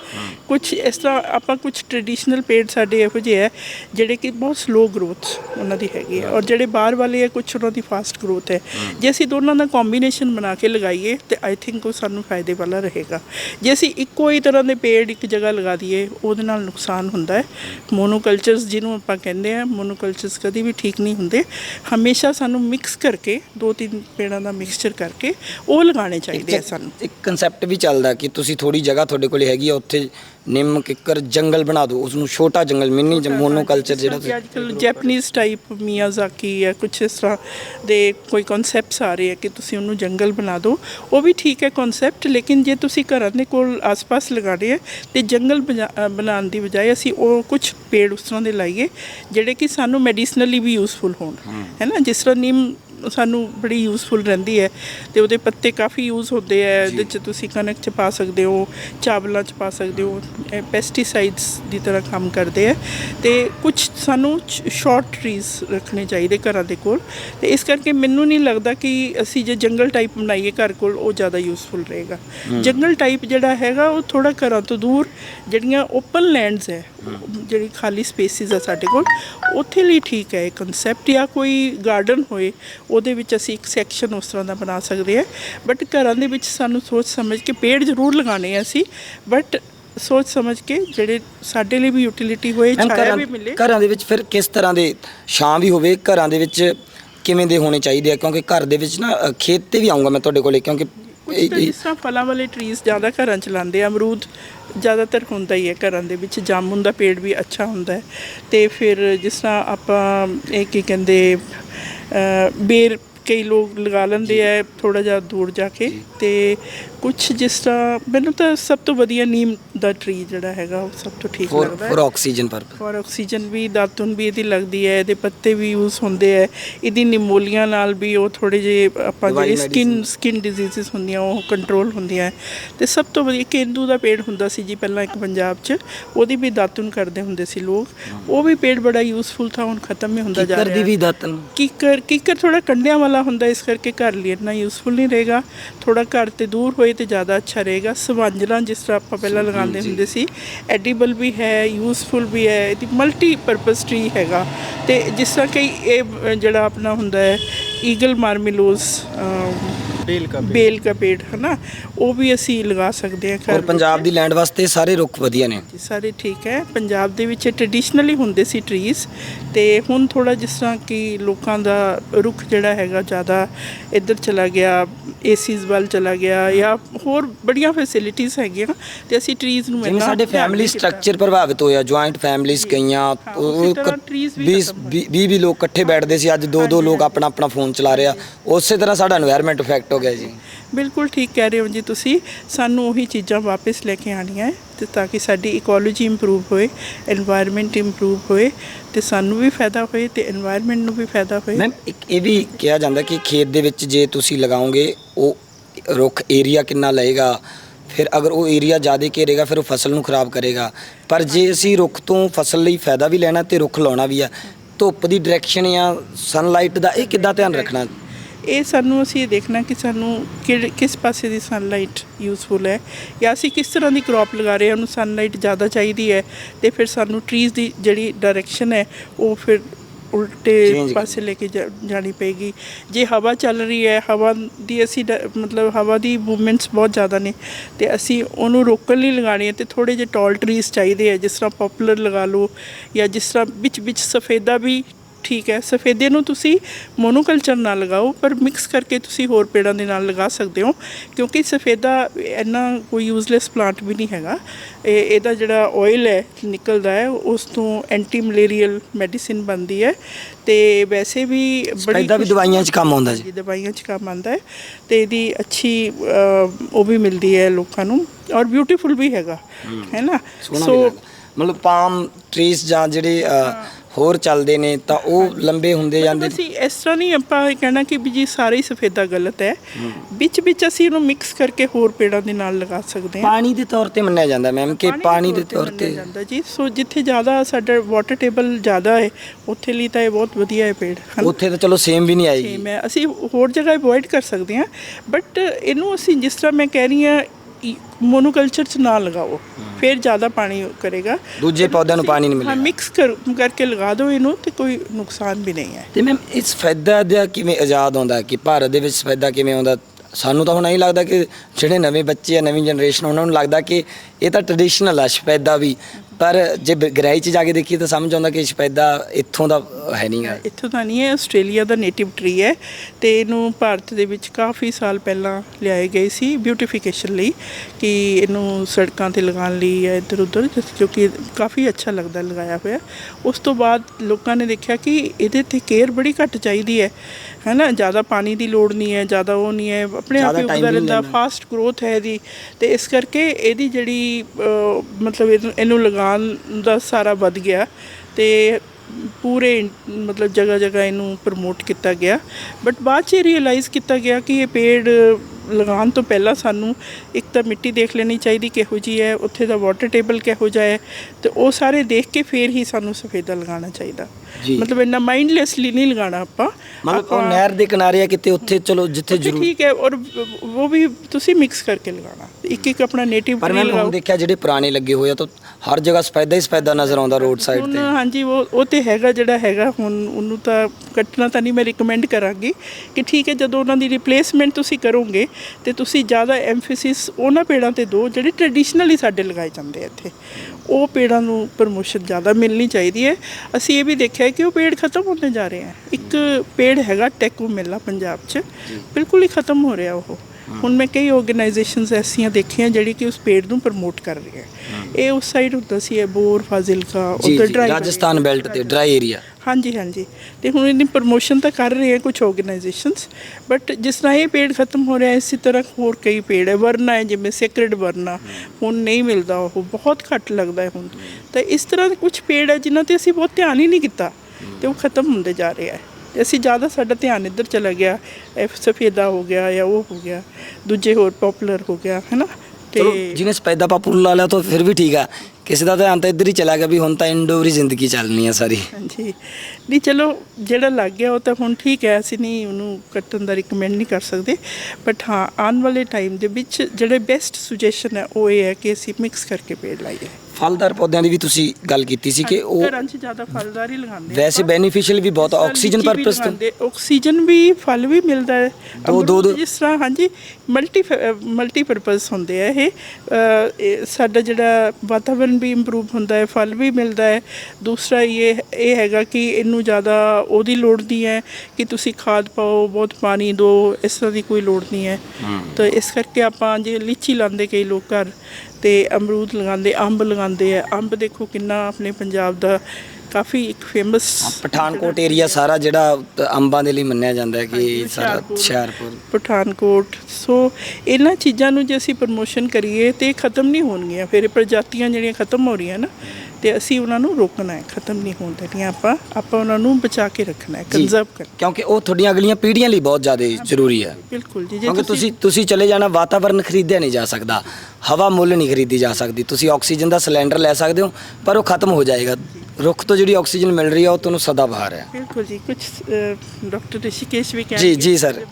ਕੁਝ ਇਸ ਤਰ੍ਹਾਂ ਆਪਾਂ ਕੁਝ ਟ੍ਰੈਡੀਸ਼ਨਲ ਪੇੜ ਸਾਡੇ ਇਹੋ ਜਿਹੇ ਹੈ ਜਿਹੜੇ ਕਿ ਬਹੁਤ ਸਲੋ ਗਰੋਥ ਉਹਨਾਂ ਦੀ ਹੈਗੀ ਹੈ ਔਰ ਜਿਹੜੇ ਬਾਹਰ ਵਾਲੇ ਹੈ ਕੁਝ ਉਹਨਾਂ ਦੀ ਫਾਸਟ ਗਰੋਥ ਹੈ। ਜੇ ਅਸੀਂ ਦੋਨਾਂ ਦਾ ਕੰਬੀਨੇਸ਼ਨ ਬਣਾ ਕੇ ਲਗਾਈਏ ਤੇ ਆਈ ਥਿੰਕ ਉਹ ਸਾਨੂੰ ਫਾਇਦੇ ਵਾਲਾ ਰਹੇਗਾ। ਜੇ ਅਸੀਂ ਇੱਕੋ ਹੀ ਤਰ੍ਹਾਂ ਦੇ ਪੇੜ ਇੱਕ ਜਗ੍ਹਾ ਲਗਾ ਦਈਏ ਉਹਦੇ ਨਾਲ ਨੁਕਸਾਨ ਹੁੰਦਾ ਹੈ। ਮੋਨੋਕਲਚਰਸ ਜਿਹਨੂੰ ਆਪਾਂ ਕਹਿੰਦੇ ਆ ਮੋਨੋਕਲਚਰਸ ਕਦੀ ਵੀ ਠੀਕ ਨਹੀਂ ਹੁੰਦੇ। ਹਮੇਸ਼ਾ ਸਾਨੂੰ ਮਿਕਸ ਕਰਕੇ ਦੋ ਤਿੰਨ ਪੇੜਾਂ ਦਾ ਮਿਕਸਚਰ ਕਰਕੇ ਉਹ ਲਗਾਉਣੇ ਚਾਹੀਦੇ ਆ ਸਾਨੂੰ। ਇੱਕ ਕਨਸੈਪਟ ਵੀ ਚੱਲਦਾ ਕਿ ਤੁਸੀਂ ਥੋੜੀ ਜਗ੍ਹਾ ਤੁਹਾਡੇ ਕੋਲੇ ਹੈਗੀ ਆ ਉੱਥੇ ਨਿੰਮ ਕਿੱਕਰ ਜੰਗਲ ਬਣਾ ਦਿਓ ਉਸ ਨੂੰ ਛੋਟਾ ਜੰਗਲ ਮਿੰਨੀ ਮੋਨੋਕਲਚਰ ਜਿਹੜਾ ਕਿ ਅੱਜ ਕੱਲ੍ਹ ਜੈਪਨੀਜ਼ ਟਾਈਪ ਮੀਆਜ਼ਾਕੀ ਜਾਂ ਕੁਝ ਇਸ ਤਰ੍ਹਾਂ ਦੇ ਕੋਈ ਕਨਸੈਪਟਸ ਆ ਰਹੇ ਆ ਕਿ ਤੁਸੀਂ ਉਹਨੂੰ ਜੰਗਲ ਬਣਾ ਦਿਓ। ਉਹ ਵੀ ਠੀਕ ਹੈ ਕਨਸੈਪਟ ਲੇਕਿਨ ਜੇ ਤੁਸੀਂ ਘਰਾਂ ਦੇ ਕੋਲ ਆਸ-ਪਾਸ ਲਗਾਣੇ ਆ ਤੇ ਜੰਗਲ ਅ, ਬਣਾਉਣ ਦੀ ਬਜਾਏ ਅਸੀਂ ਉਹ ਕੁਝ ਪੇੜ ਉਸ ਤਰ੍ਹਾਂ ਦੇ ਲਾਈਏ ਜਿਹੜੇ ਕਿ ਸਾਨੂੰ ਮੈਡੀਸਨਲੀ ਵੀ ਯੂਸਫੁਲ ਹੋਣ। ਹੈ ਨਾ? ਜਿਸ ਤਰ੍ਹਾਂ ਨਿੰਮ ਸਾਨੂੰ ਬੜੀ ਯੂਸਫੁਲ ਰਹਿੰਦੀ ਹੈ ਤੇ ਉਹਦੇ ਪੱਤੇ ਕਾਫੀ ਯੂਜ਼ ਹੁੰਦੇ ਆ ਇਹਦੇ ਚ ਤੁਸੀਂ ਕਣਕ ਚ ਪਾ ਸਕਦੇ ਹੋ ਚਾਵਲਾਂ ਚ ਪਾ ਸਕਦੇ ਹੋ ਪੈਸਟੀਸਾਈਡਸ ਦੀ ਤਰ੍ਹਾਂ ਕੰਮ ਕਰਦੇ ਆ ਤੇ ਕੁਝ ਸਾਨੂੰ ਸ਼ਾਰਟ ਟਰੀਜ਼ ਰੱਖਣੇ ਚਾਹੀਦੇ ਘਰਾਂ ਦੇ ਕੋਲ ਤੇ ਇਸ ਕਰਕੇ ਮੈਨੂੰ ਨਹੀਂ ਲੱਗਦਾ ਕਿ ਅਸੀਂ ਜੇ ਜੰਗਲ ਟਾਈਪ ਬਣਾਈਏ ਘਰ ਕੋਲ ਉਹ ਜ਼ਿਆਦਾ ਯੂਸਫੁਲ ਰਹੇਗਾ। ਜੰਗਲ ਟਾਈਪ ਜਿਹੜਾ ਹੈਗਾ ਉਹ ਥੋੜਾ ਘਰਾਂ ਤੋਂ ਦੂਰ ਜਿਹੜੀਆਂ ਓਪਨ ਲੈਂਡਸ ਹੈ ਜਿਹੜੀ ਖਾਲੀ ਸਪੇਸਿਸ ਆ ਸਾਡੇ ਕੋਲ ਉੱਥੇ ਲਈ ਠੀਕ ਹੈ ਇਹ ਕਨਸੈਪਟ ਜਾਂ ਕੋਈ ਗਾਰਡਨ ਹੋਏ ਉਹਦੇ ਵਿੱਚ ਅਸੀਂ ਇੱਕ ਸੈਕਸ਼ਨ ਉਸ ਤਰ੍ਹਾਂ ਦਾ ਬਣਾ ਸਕਦੇ ਹਾਂ। ਬਟ ਘਰਾਂ ਦੇ ਵਿੱਚ ਸਾਨੂੰ ਸੋਚ ਸਮਝ ਕੇ ਪੇੜ ਜ਼ਰੂਰ ਲਗਾਉਣੇ ਆ ਅਸੀਂ ਬਟ ਸੋਚ ਸਮਝ ਕੇ ਜਿਹੜੇ ਸਾਡੇ ਲਈ ਵੀ ਯੂਟਿਲਿਟੀ ਹੋਏ ਛਾਇਆ ਵੀ ਮਿਲੇ। ਘਰਾਂ ਦੇ ਵਿੱਚ ਫਿਰ ਕਿਸ ਤਰ੍ਹਾਂ ਦੇ ਛਾਂ ਵੀ ਹੋਵੇ ਘਰਾਂ ਦੇ ਵਿੱਚ ਕਿਵੇਂ ਦੇ ਹੋਣੇ ਚਾਹੀਦੇ ਆ? ਕਿਉਂਕਿ ਘਰ ਦੇ ਵਿੱਚ ਨਾ ਖੇਤ ਤੇ ਵੀ ਆਉਂਗਾ ਮੈਂ ਤੁਹਾਡੇ ਕੋਲੇ ਕਿਉਂਕਿ ਕੁਝ ਤਾਂ ਜਿਸ ਤਰ੍ਹਾਂ ਫਲਾਂ ਵਾਲੇ ਟਰੀਜ਼ ਜ਼ਿਆਦਾ ਘਰਾਂ ਚ ਲਾਉਂਦੇ ਆ ਅਮਰੂਦ ਜ਼ਿਆਦਾਤਰ ਹੁੰਦਾ ਹੀ ਹੈ ਘਰਾਂ ਦੇ ਵਿੱਚ ਜਾਮੁਨ ਦਾ ਪੇੜ ਵੀ ਅੱਛਾ ਹੁੰਦਾ ਹੈ। ਤੇ ਫਿਰ ਜਿਸ ਤਰ੍ਹਾਂ ਆਪਾਂ ਇਹ ਕੀ ਕਹਿੰਦੇ ਬੇਰ ਕਈ ਲੋਕ ਲਗਾ ਲੈਂਦੇ ਆ ਥੋੜਾ ਜਿਹਾ ਦੂਰ ਜਾ ਕੇ ਤੇ ਕੁਝ ਜਿਸ ਤਰ੍ਹਾਂ ਮੈਨੂੰ ਤਾਂ ਸਭ ਤੋਂ ਵਧੀਆ ਨੀਮ ਦਾ ਟਰੀ ਜਿਹੜਾ ਹੈਗਾ ਉਹ ਸਭ ਤੋਂ ਠੀਕ ਲੱਗਦਾ ਹੈ। For oxygen purpose for oxygen ਵੀ ਦਾਤੂਨ ਵੀ ਇਹਦੀ ਲੱਗਦੀ ਹੈ ਇਹਦੇ ਪੱਤੇ ਵੀ ਯੂਜ਼ ਹੁੰਦੇ ਹੈ ਇਹਦੀ ਨਿਮੋਲੀਆਂ ਨਾਲ ਵੀ ਉਹ ਥੋੜੇ ਜੇ ਆਪਾਂ ਦਵਾਈ ਜਿਹੜੀ ਸਕਿਨ medicine। ਸਕਿਨ ਡਿਜ਼ੀਜ਼ਸ ਹੁੰਦੀਆਂ ਉਹ ਕੰਟਰੋਲ ਹੁੰਦੀਆਂ ਹੈ। ਤੇ ਸਭ ਤੋਂ ਵਧੀਆ ਕੇਂਦੂ ਦਾ ਪੇੜ ਹੁੰਦਾ ਸੀ ਜੀ ਪਹਿਲਾਂ ਇੱਕ ਪੰਜਾਬ 'ਚ ਉਹਦੀ ਵੀ ਦਾਤੂਨ ਕਰਦੇ ਹੁੰਦੇ ਸੀ ਲੋਕ। ਉਹ ਵੀ ਪੇੜ ਬੜਾ ਯੂਜ਼ਫੁਲ ਥਾ ਹੁਣ ਖਤਮ ਹੀ ਹੁੰਦਾ ਜਾ ਕਿੱਕਰ ਰਿਹਾ ਦੀ ਹੈ। ਵੀ ਦਾਤਨ। ਕੀਕਰ ਕੀਕਰ ਥੋੜਾ ਕੰਡਿਆਂ ਵਾਲਾ ਹੁੰਦਾ ਇਸ ਕਰਕੇ ਘਰ ਲਈ ਇੰਨਾ ਯੂਸਫੁਲ ਨਹੀਂ ਰਹੇਗਾ। ਥੋੜਾ ਘਰ ਤੇ ਦੂਰ ਹੋਏ ਤੇ ਜ਼ਿਆਦਾ ਅੱਛਾ ਰਹੇਗਾ। ਸਵਾਂਜਲਾਂ ਜਿਸ ਤਰ੍ਹਾਂ ਆਪਾਂ ਪਹਿਲਾਂ ਲਗਾਉਂਦੇ ਹੁੰਦੇ ਸੀ ਐਡੀਬਲ ਵੀ ਹੈ ਯੂਜ਼ਫੁਲ ਵੀ ਹੈ ਇਹਦੀ ਮਲਟੀ ਪਰਪਸ ਟਰੀ ਹੈਗਾ। ਤੇ ਜਿਸ ਤਰ੍ਹਾਂ ਕਿ ਇਹ ਜਿਹੜਾ ਆਪਣਾ ਹੁੰਦਾ ਹੈ ਈਗਲ ਮਾਰਮਿਲੋਸ ਬੇਲ ਕਾ ਬੇਲ ਕਾ ਪੇੜ ਹੈ ਨਾ ਉਹ ਵੀ ਅਸੀਂ ਲਗਾ ਸਕਦੇ ਹਾਂ ਔਰ ਪੰਜਾਬ ਦੀ ਲੈਂਡ ਵਾਸਤੇ ਸਾਰੇ ਰੁੱਖ ਵਧੀਆ ਨੇ। ਜੀ, ਸਾਰੇ ਠੀਕ ਹੈ। ਪੰਜਾਬ ਦੇ ਵਿੱਚ ਟ੍ਰੈਡੀਸ਼ਨਲੀ ਹੁੰਦੇ ਸੀ ਟਰੀਜ਼ ਤੇ ਹੁਣ ਥੋੜਾ ਜਿਸ ਤਰ੍ਹਾਂ ਕਿ ਲੋਕਾਂ ਦਾ ਰੁੱਖ ਜਿਹੜਾ ਹੈਗਾ ਜ਼ਿਆਦਾ ਇੱਧਰ ਚਲਾ ਗਿਆ ਏਸੀਜ਼ ਵੱਲ ਚਲਾ ਗਿਆ ਜਾਂ ਹੋਰ ਬੜੀਆਂ ਫੈਸਿਲਿਟੀਆਂ ਹੈਗੀਆਂ ਤੇ ਅਸੀਂ ਟ੍ਰੀਜ਼ ਨੂੰ ਜਿਵੇਂ ਸਾਡੇ ਧਿਆਨ ਫੈਮਿਲੀ ਨਹੀਂ ਸਟਰਕਚਰ ਪ੍ਰਭਾਵਿਤ ਹੋਇਆ ਜੁਆਇੰਟ ਫੈਮਿਲੀਜ਼ ਗਈਆਂ ਉਹ 20 20 ਲੋਕ ਇਕੱਠੇ ਬੈਠਦੇ ਸੀ ਅੱਜ ਦੋ ਦੋ ਲੋਕ ਆਪਣਾ ਆਪਣਾ ਫੋਨ ਚਲਾ ਰਹੇ। ਉਸੇ ਤਰ੍ਹਾਂ ਸਾਡਾ এনवायरमेंट ਇਫੈਕਟ ਹੋ ਗਿਆ ਜੀ। ਬਿਲਕੁਲ ਠੀਕ ਕਹਿ ਰਹੇ ਹੋ ਜੀ ਤੁਸੀਂ। ਸਾਨੂੰ ਉਹੀ ਚੀਜ਼ਾਂ ਵਾਪਸ ਲੈ ਕੇ ਆਣੀਆਂ ਹੈ ਤੇ ਤਾਂ ਕਿ ਸਾਡੀ ਇਕੋਲੋਜੀ ਇੰਪਰੂਵ ਹੋਏ এনवायरमेंट ਇੰਪਰੂਵ ਹੋਏ ਤੇ ਸਾਨੂੰ ਵੀ ਫਾਇਦਾ ਹੋਏ ਤੇ এনवायरमेंट ਨੂੰ ਵੀ ਫਾਇਦਾ ਹੋਏ। ਮੈਮ ਇੱਕ ਇਹ ਵੀ ਕਿਹਾ ਜਾਂਦਾ ਕਿ ਖੇਤ ਦੇ ਵਿੱਚ ਜੇ ਤੁਸੀਂ ਲਗਾਓਗੇ ਉਹ ਰੁੱਖ ਏਰੀਆ ਕਿੰਨਾ ਲਏਗਾ ਫਿਰ ਅਗਰ ਉਹ ਏਰੀਆ ਜ਼ਿਆਦਾ ਘੇਰੇਗਾ ਫਿਰ ਉਹ ਫਸਲ ਨੂੰ ਖਰਾਬ ਕਰੇਗਾ। ਪਰ ਜੇ ਅਸੀਂ ਰੁੱਖ ਤੋਂ ਫਸਲ ਲਈ ਫਾਇਦਾ ਵੀ ਲੈਣਾ ਤੇ ਰੁੱਖ ਲਾਉਣਾ ਵੀ ਆ ਧੁੱਪ ਦੀ ਡਾਇਰੈਕਸ਼ਨ ਜਾਂ ਸਨਲਾਈਟ ਦਾ ਇਹ ਕਿੱਦਾਂ ਧਿਆਨ ਰੱਖਣਾ? ਇਹ ਸਾਨੂੰ ਅਸੀਂ ਇਹ ਦੇਖਣਾ ਕਿ ਸਾਨੂੰ ਕਿਹੜੇ- ਕਿਸ ਪਾਸੇ ਦੀ ਸਨਲਾਈਟ ਯੂਜ਼ਫੁਲ ਹੈ ਜਾਂ ਅਸੀਂ ਕਿਸ ਤਰ੍ਹਾਂ ਦੀ ਕ੍ਰੌਪ ਲਗਾ ਰਹੇ ਹਾਂ ਉਹਨੂੰ ਸਨਲਾਈਟ ਜ਼ਿਆਦਾ ਚਾਹੀਦੀ ਹੈ ਤੇ ਫਿਰ ਸਾਨੂੰ ਟਰੀਜ਼ ਦੀ ਜਿਹੜੀ ਡਾਇਰੈਕਸ਼ਨ ਹੈ ਉਹ ਫਿਰ ਉਲਟੇ ਪਾਸੇ ਲੈ ਕੇ ਜਾ- ਜਾਣੀ ਪਏਗੀ। ਜੇ ਹਵਾ ਚੱਲ ਰਹੀ ਹੈ ਹਵਾ ਦੀ ਅਸੀਂ ਡ- ਮਤਲਬ ਹਵਾ ਦੀ ਮੂਵਮੈਂਟਸ ਬਹੁਤ ਜ਼ਿਆਦਾ ਨੇ ਤੇ ਅਸੀਂ ਉਹਨੂੰ ਰੋਕਣ ਲਈ ਲਗਾਣੀ ਹੈ ਤੇ ਥੋੜੇ ਜਿਹੇ ਟਾਲ ਟਰੀਜ਼ ਚਾਹੀਦੇ ਆ ਜਿਸ ਤਰ੍ਹਾਂ ਪਪੂਲਰ ਲਗਾ ਲਓ ਜਾਂ ਜਿਸ ਤਰ੍ਹਾਂ ਵਿੱਚ ਵਿੱਚ ਸਫੇਦਾ ਵੀ ਠੀਕ ਹੈ। ਸਫੇਦੇ ਨੂੰ ਤੁਸੀਂ ਮੋਨੋਕਲਚਰ ਨਾਲ ਲਗਾਓ ਪਰ ਮਿਕਸ ਕਰਕੇ ਤੁਸੀਂ ਹੋਰ ਪੇੜਾਂ ਦੇ ਨਾਲ ਲਗਾ ਸਕਦੇ ਹੋ ਕਿਉਂਕਿ ਸਫੇਦਾ ਇੰਨਾ ਕੋਈ ਯੂਜ਼ਲੈਸ ਪਲਾਂਟ ਵੀ ਨਹੀਂ ਹੈਗਾ। ਇਹ ਇਹਦਾ ਜਿਹੜਾ ਆਇਲ ਹੈ ਨਿਕਲਦਾ ਹੈ ਉਸ ਤੋਂ ਐਂਟੀ ਮਲੇਰੀਅਲ ਮੈਡੀਸਿਨ ਬਣਦੀ ਹੈ। ਤੇ ਵੈਸੇ ਵੀ ਇਹਦਾ ਵੀ ਦਵਾਈਆਂ 'ਚ ਕੰਮ ਆਉਂਦਾ ਜੀ। ਦਵਾਈਆਂ 'ਚ ਕੰਮ ਆਉਂਦਾ ਹੈ ਤੇ ਇਹਦੀ ਅੱਛੀ ਉਹ ਵੀ ਮਿਲਦੀ ਹੈ ਲੋਕਾਂ ਨੂੰ ਔਰ ਬਿਊਟੀਫੁਲ ਵੀ ਹੈਗਾ। ਹੈ। ਨਾ? ਲੱਗਦਾ। ਮਤਲਬ ਪਾਮ ਟਰੀਜ਼ ਜਾਂ ਜਿਹੜੇ ਹੋਰ ਚੱਲਦੇ ਨੇ ਤਾਂ ਉਹ ਲੰਬੇ ਹੁੰਦੇ ਜਾਂਦੇ ਨੇ ਅਸੀਂ ਇਸ ਤਰ੍ਹਾਂ ਨਹੀਂ ਆਪਾਂ ਇਹ ਕਹਿਣਾ ਕਿ ਵੀ ਜੀ ਸਾਰੇ ਹੀ ਸਫੇਦਾ ਗਲਤ ਹੈ। ਵਿੱਚ ਵਿੱਚ ਅਸੀਂ ਇਹਨੂੰ ਮਿਕਸ ਕਰਕੇ ਹੋਰ ਪੇੜਾਂ ਦੇ ਨਾਲ ਲਗਾ ਸਕਦੇ ਹਾਂ। ਪਾਣੀ ਦੇ ਤੌਰ ਤੇ ਮੰਨਿਆ ਜਾਂਦਾ ਮੈਮ ਕਿ ਪਾਣੀ ਦੇ ਤੌਰ ਮੰਨਿਆ ਤੇ ਜਾਂਦਾ ਜੀ। ਸੋ ਜਿੱਥੇ ਜ਼ਿਆਦਾ ਸਾਡਾ ਵਾਟਰ ਟੇਬਲ ਜ਼ਿਆਦਾ ਹੈ ਉੱਥੇ ਲਈ ਤਾਂ ਇਹ ਬਹੁਤ ਵਧੀਆ ਹੈ ਪੇੜ ਹਨ? ਉੱਥੇ ਤਾਂ ਚਲੋ ਸੇਮ ਵੀ ਨਹੀਂ ਆਏਗੀ। ਸੇਮ ਹੈ। ਅਸੀਂ ਹੋਰ ਜਗ੍ਹਾ ਅਵੋਇਡ ਕਰ ਸਕਦੇ ਹਾਂ ਬਟ ਇਹਨੂੰ ਅਸੀਂ ਜਿਸ ਤਰ੍ਹਾਂ ਮੈਂ ਕਹਿ ਰਹੀ ਹਾਂ ਮੋਨੋਕਲਚਰ ਚ ਨਾ ਲਗਾਓ ਫਿਰ ਜ਼ਿਆਦਾ ਪਾਣੀ ਕਰੇਗਾ। ਦੂਜੇ ਪੌਦਿਆਂ ਨੂੰ ਪਾਣੀ ਨਹੀਂ ਹਾਂ ਮਿਲੇਗਾ। ਮਿਕਸ ਕਰ ਕਰਕੇ ਲਗਾ ਦਿਓ ਇਹਨੂੰ ਤੇ ਕੋਈ ਨੁਕਸਾਨ ਵੀ ਨਹੀਂ ਹੈ। ਤੇ ਮੈਮ ਇਸ ਸਫੈਦਾ ਦਾ ਕਿਵੇਂ ਆਜ਼ਾਦ ਆਉਂਦਾ ਕਿ ਭਾਰਤ ਦੇ ਵਿੱਚ ਸਫੈਦਾ ਕਿਵੇਂ ਆਉਂਦਾ ਸਾਨੂੰ ਤਾਂ ਹੁਣ ਇਹ ਲੱਗਦਾ ਕਿ ਜਿਹੜੇ ਨਵੇਂ ਬੱਚੇ ਆ ਨਵੀਂ ਜਨਰੇਸ਼ਨ ਉਹਨਾਂ ਨੂੰ ਲੱਗਦਾ ਕਿ ਇਹ ਤਾਂ ਟ੍ਰੈਡੀਸ਼ਨਲ ਆ ਸਫੈਦਾ ਵੀ। ਪਰ ਜੇ ਬ- ਗਹਿਰਾਈ ਚ ਜਾ ਕੇ ਦੇਖੀਏ ਤਾਂ ਸਮਝ ਆਉਂਦਾ ਕਿ ਸਫੈਦਾ ਇੱਥੋਂ ਦਾ ਹੈ ਨਹੀਂਗਾ ਇੱਥੋਂ ਦਾ ਨਹੀਂ ਹੈ, ਆਸਟ੍ਰੇਲੀਆ ਦਾ ਨੇਟਿਵ ਟਰੀ ਹੈ ਤੇ ਇਹਨੂੰ ਭਾਰਤ ਦੇ ਵਿੱਚ ਕਾਫੀ ਸਾਲ ਪਹਿਲਾਂ ਲਿਆਏ ਗਏ ਸੀ ਬਿਊਟੀਫਿਕੇਸ਼ਨ ਲਈ ਕਿ ਇਹਨੂੰ ਸੜਕਾਂ ਤੇ ਲਗਾਉਣ ਲਈ ਜਾਂ ਇੱਧਰ ਉੱਧਰ ਜਿਸ- ਕਿ ਕਾਫੀ ਅੱਛਾ ਲੱਗਦਾ, ਲਗਾਇਆ ਹੋਇਆ। ਉਸ ਤੋਂ ਬਾਅਦ ਲੋਕਾਂ ਨੇ ਦੇਖਿਆ ਕਿ ਇਹਦੇ ਤੇ ਕੇਅਰ ਬੜੀ ਘੱਟ ਚਾਹੀਦੀ ਹੈ। ਹੈਨਾ ਜ਼ਿਆਦਾ ਪਾਣੀ ਦੀ ਲੋੜ ਨਹੀਂ ਹੈ ਜ਼ਿਆਦਾ ਉਹ ਨਹੀਂ ਹੈ ਆਪਣੇ ਆਪ ਹੀ ਉੱਗਦਾ ਰਹਿੰਦਾ। ਫਾਸਟ ਗਰੋਥ ਹੈ ਇਹਦੀ ਤੇ ਇਸ ਕਰਕੇ ਇਹਦੀ ਜਿਹੜੀ ਮਤਲਬ ਇਹਨੂੰ- ਇਹਨੂੰ ਲਗਾਉਣ ਦਾ ਸਾਰਾ ਵੱਧ ਗਿਆ ਤੇ ਪੂਰੇ ਮਤਲਬ ਜਗ੍ਹਾ ਜਗ੍ਹਾ ਇਹਨੂੰ ਪ੍ਰਮੋਟ ਕੀਤਾ ਗਿਆ ਬਟ ਬਾਅਦ ਚ ਰਿਅਲਾਈਜ਼ ਕੀਤਾ ਗਿਆ ਕਿ ਇਹ ਪੇੜ ਲਗਾਉਣ ਤੋਂ ਪਹਿਲਾਂ ਸਾਨੂੰ ਇੱਕ ਤਾਂ ਮਿੱਟੀ ਦੇਖ ਲੈਣੀ ਚਾਹੀਦੀ ਕਿਹੋ ਜੀ ਹੈ ਉੱਥੇ ਦਾ ਵਾਟਰ ਟੇਬਲ ਕਿਹੋ ਜਿਹਾ ਹੈ ਤੇ ਉਹ ਸਾਰੇ ਦੇਖ ਕੇ ਫਿਰ ਹੀ ਸਾਨੂੰ ਸਫੇਦਾ ਲਗਾਉਣਾ ਚਾਹੀਦਾ। ਮਤਲਬ ਇੰਨਾ ਮਾਈਂਡਲੈਸਲੀ ਨਹੀਂ ਲਗਾਉਣਾ ਆਪਾਂ। ਮਤਲਬ ਉਹ ਨਹਿਰ ਦੇ ਕਿਨਾਰੇ ਆ ਕਿਤੇ ਉੱਥੇ ਚਲੋ ਜਿੱਥੇ ਜ਼ਰੂਰ ਠੀਕ ਹੈ ਔਰ ਉਹ ਵੀ ਤੁਸੀਂ ਮਿਕਸ ਕਰਕੇ ਲਗਾਉਣਾ। ਇੱਕ ਇੱਕ ਆਪਣਾ ਨੇਟਿਵ ਪਰ ਮੈਂ ਹੁਣ ਦੇਖਿਆ ਜਿਹੜੇ ਪੁਰਾਣੇ ਲੱਗੇ ਹੋਏ ਆ ਤਾਂ ਹਰ ਜਗ੍ਹਾ ਸਫੈਦਾ ਹੀ ਸਫੈਦਾ ਨਜ਼ਰ ਆਉਂਦਾ ਰੋਡ ਸਾਈਡ ਤੇ। ਹਾਂਜੀ ਉਹ ਉਹ ਤੇ ਹੈਗਾ ਜਿਹੜਾ ਹੈਗਾ ਹੁਣ ਉਹਨੂੰ ਤਾਂ ਕੱਟਣਾ ਤਾਂ ਨਹੀਂ ਮੈਂ ਰਿਕਮੈਂਡ ਕਰਾਂਗੀ ਕਿ ਠੀਕ ਹੈ ਜਦੋਂ ਉਹਨਾਂ ਦੀ ਰਿਪਲੇਸਮੈਂਟ ਤੁਸੀਂ ਕਰੋਗੇ ਤੇ ਤੁਸੀਂ ਜ਼ਿਆਦਾ ਐਮਫੈਸਿਸ ਉਹਨਾਂ ਪੇੜਾਂ ਤੇ ਦਿਓ ਜਿਹੜੇ ਟ੍ਰੈਡੀਸ਼ਨਲੀ ਸਾਡੇ ਲਗਾਏ ਜਾਂਦੇ ਆ ਇੱਥੇ। ਉਹ ਪੇੜਾਂ ਨੂੰ ਪ੍ਰਮੋਸ਼ਨ ਜ਼ਿਆਦਾ ਮਿਲਣੀ ਚਾਹੀਦੀ ਹੈ। ਅਸੀਂ ਇਹ ਵੀ ਦੇਖਿਆ ਕਿ ਉਹ ਪੇੜ ਖਤਮ ਹੁੰਦੇ ਜਾ ਰਹੇ ਆ ਇੱਕ ਪੇੜ ਹੈਗਾ ਟੈਕੋ ਮੇਲਾ ਪੰਜਾਬ 'ਚ। ਬਿਲਕੁਲ ਹੀ ਖਤਮ ਹੋ ਰਿਹਾ ਉਹ। ਹੁਣ ਮੈਂ ਕਈ ਆਰਗੇਨਾਈਜੇਸ਼ਨਸ ਐਸੀਆਂ ਦੇਖੀਆਂ ਜਿਹੜੀ ਕਿ ਉਸ ਪੇੜ ਨੂੰ ਪ੍ਰਮੋਟ ਕਰ ਰਹੀਆਂ ਇਹ ਉਸ ਸਾਈਡ ਹੁੰਦਾ ਸੀ ਇਹ ਬੋਰ ਫਾਜ਼ਿਲਕਾ ਉਧਰ ਡਰਾਈ ਰਾਜਸਥਾਨ ਬੈਲਟ ਤੇ ਡਰਾਈ ਏਰੀਆ ਹਾਂਜੀ ਹਾਂਜੀ। ਤੇ ਹੁਣ ਇਹਦੀ ਪ੍ਰਮੋਸ਼ਨ ਤਾਂ ਕਰ ਰਹੇ ਆ ਕੁਝ ਆਰਗੇਨਾਈਜੇਸ਼ਨਸ ਬਟ ਜਿਸ ਤਰ੍ਹਾਂ ਇਹ ਪੇੜ ਖਤਮ ਹੋ ਰਿਹਾ ਇਸੇ ਤਰ੍ਹਾਂ ਹੋਰ ਕਈ ਪੇੜ ਹੈ। ਵਰਨਾ ਹੈ ਜਿਵੇਂ ਸੈਕ੍ਰੇਡ ਵਰਨਾ। ਹੁਣ ਨਹੀਂ ਮਿਲਦਾ ਉਹ ਬਹੁਤ ਘੱਟ ਲੱਗਦਾ ਹੈ ਹੁਣ। ਤਾਂ ਇਸ ਤਰ੍ਹਾਂ ਦੇ ਕੁਝ ਪੇੜ ਹੈ ਜਿਨ੍ਹਾਂ ਤੇ ਅਸੀਂ ਬਹੁਤ ਧਿਆਨ ਹੀ ਨਹੀਂ ਕੀਤਾ ਤੇ ਉਹ ਖਤਮ ਹੁੰਦੇ ਜਾ ਰਹੇ ਹੈ। ਅਸੀਂ ਜ਼ਿਆਦਾ ਸਾਡਾ ਧਿਆਨ ਇੱਧਰ ਚਲਾ ਗਿਆ ਇਹ ਸਫੇਦਾ ਹੋ ਗਿਆ ਜਾਂ ਉਹ ਹੋ ਗਿਆ ਦੂਜੇ ਹੋਰ ਪਪੂਲਰ ਹੋ ਗਿਆ ਹੈਨਾ? ਚਲੋ ਤੇ ਜਿਹਨੇ ਸਫੈਦਾ ਪਾਪੂਲਰ ਲਾ ਲਿਆ ਤਾਂ ਫਿਰ ਵੀ ਠੀਕ ਆ। ਕਿਸੇ ਦਾ ਧਿਆਨ ਤਾਂ ਇੱਧਰ ਹੀ ਚਲਾ ਗਿਆ ਵੀ ਹੁਣ ਤਾਂ ਇੰਡੋਰ ਹੀ ਜ਼ਿੰਦਗੀ ਚੱਲਣੀ ਆ ਸਾਰੀ। ਹਾਂਜੀ। ਨਹੀਂ ਚਲੋ ਜਿਹੜਾ ਲੱਗ ਗਿਆ ਉਹ ਤਾਂ ਹੁਣ ਠੀਕ ਹੈ ਅਸੀਂ ਨਹੀਂ ਉਹਨੂੰ ਕੱਟਣ ਦਾ ਰਿਕਮੈਂਡ ਨਹੀਂ ਕਰ ਸਕਦੇ। ਬਟ ਹਾਂ ਆਉਣ ਵਾਲੇ ਟਾਈਮ ਦੇ ਵਿੱਚ ਜਿਹੜੇ ਬੈਸਟ ਸੁਜੈਸ਼ਨ ਹੈ ਉਹ ਇਹ ਹੈ ਕਿ ਅਸੀਂ ਮਿਕਸ ਕਰਕੇ ਪੇੜ ਲਾਈਏ। ਫਲਦਾਰ ਪੌਦਿਆਂ ਦੀ ਵੀ ਤੁਸੀਂ ਗੱਲ ਕੀਤੀ ਸੀ ਕਿ ਉਹ ਘਰਾਂ 'ਚ ਜ਼ਿਆਦਾ ਫਲਦਾਰ ਹੀ ਲਗਾਉਂਦੇ ਵੈਸੇ ਬੈਨੀਫੀਸ਼ੀਅਲ ਵੀ ਬਹੁਤ ਆਕਸੀਜਨ ਪਰਪਸ ਤੋਂ। ਆਕਸੀਜਨ ਵੀ ਫਲ ਵੀ ਮਿਲਦਾ ਹੈ। ਦੋ- ਦੋ- ਜਿਸ ਤਰ੍ਹਾਂ ਹਾਂਜੀ ਮਲਟੀ ਮਲਟੀ ਪਰਪਸ ਹੁੰਦੇ ਆ ਇਹ। ਸਾਡਾ ਜਿਹੜਾ ਵਾਤਾਵਰਣ ਵੀ ਇੰਪਰੂਵ ਹੁੰਦਾ ਹੈ ਫਲ ਵੀ ਮਿਲਦਾ ਹੈ। ਦੂਸਰਾ ਇਹ ਇਹ ਹੈਗਾ ਕਿ ਇਹਨੂੰ ਜ਼ਿਆਦਾ ਉਹਦੀ ਲੋੜ ਨਹੀਂ ਹੈ ਕਿ ਤੁਸੀਂ ਖਾਦ ਪਾਓ ਬਹੁਤ ਪਾਣੀ ਦਿਓ ਇਸ ਤਰ੍ਹਾਂ ਦੀ ਕੋਈ ਲੋੜ ਨਹੀਂ ਹੈ। ਤਾਂ ਇਸ ਕਰਕੇ ਆਪਾਂ ਜੇ ਲੀਚੀ ਲਾਉਂਦੇ ਕਈ ਲੋਕ ਘਰ ਤੇ ਅਮਰੂਦ ਲਗਾਉਂਦੇ ਅੰਬ ਲਗਾਉਂਦੇ ਆ ਅੰਬ ਦੇਖੋ ਕਿੰਨਾ ਆਪਣੇ ਪੰਜਾਬ ਦਾ ਕਾਫੀ ਇੱਕ ਫੇਮਸ ਪਠਾਨਕੋਟ ਏਰੀਆ ਸਾਰਾ ਜਿਹੜਾ ਅੰਬਾਂ ਦੇ ਲਈ ਮੰਨਿਆ ਜਾਂਦਾ ਹੈ ਕਿ ਸਾਰਾ ਹੁਸ਼ਿਆਰਪੁਰ। ਹੁਸ਼ਿਆਰਪੁਰ ਪਠਾਨਕੋਟ ਸੋ ਇਹਨਾਂ ਚੀਜ਼ਾਂ ਨੂੰ ਜੇ ਅਸੀਂ ਪ੍ਰਮੋਸ਼ਨ ਕਰੀਏ ਤੇ ਇਹ ਖਤਮ ਨਹੀਂ ਹੋਣਗੀਆਂ ਫਿਰ ਇਹ ਪ੍ਰਜਾਤੀਆਂ ਜਿਹੜੀਆਂ ਖਤਮ ਹੋ ਰਹੀਆਂ ਨਾ ਤੇ ਅਸੀਂ ਉਹਨਾਂ ਨੂੰ ਰੋਕਣਾ ਹੈ ਖਤਮ ਨਹੀਂ ਹੋਣ ਦੇਣੀ ਆਪਾਂ ਆਪਾਂ ਉਹਨਾਂ ਨੂੰ ਬਚਾ ਕੇ ਰੱਖਣਾ ਹੈ ਕੰਜ਼ਰਵ ਕਰਨਾ ਕਿਉਂਕਿ ਉਹ ਤੁਹਾਡੀਆਂ ਅਗਲੀਆਂ ਪੀੜ੍ਹੀਆਂ ਲਈ ਬਹੁਤ ਜ਼ਿਆਦਾ ਜ਼ਰੂਰੀ ਹੈ। ਬਿਲਕੁਲ ਜੀ ਕਿਉਂਕਿ ਤੁਸੀਂ ਤੁਸੀਂ ਚਲੇ ਜਾਣਾ ਵਾਤਾਵਰਨ ਖਰੀਦਿਆ ਨਹੀਂ ਜਾ ਸਕਦਾ। ਹਵਾ ਮੁੱਲ ਨਹੀਂ ਖਰੀਦੀ ਜਾ ਸਕਦੀ। ਤੁਸੀਂ ਆਕਸੀਜਨ ਦਾ ਸਿਲੰਡਰ ਲੈ ਸਕਦੇ ਹੋ ਪਰ ਉਹ ਖਤਮ ਹੋ ਜਾਏਗਾ। ਰੁੱਖ ਤੋਂ ਜਿਹੜੀ ਆਕਸੀਜਨ ਮਿਲ ਰਹੀ ਹੈ ਉਹ ਤੁਹਾਨੂੰ ਸਦਾ ਬਹਾਰ ਹੈ। ਬਿਲਕੁਲ ਜੀ ਕੁਝ ਡਾਕਟਰ ਰਿਸ਼ੀਕੇਸ਼ ਵੀ ਕਹਿੰਦੇ ਜੀ ਜੀ ਸਰ।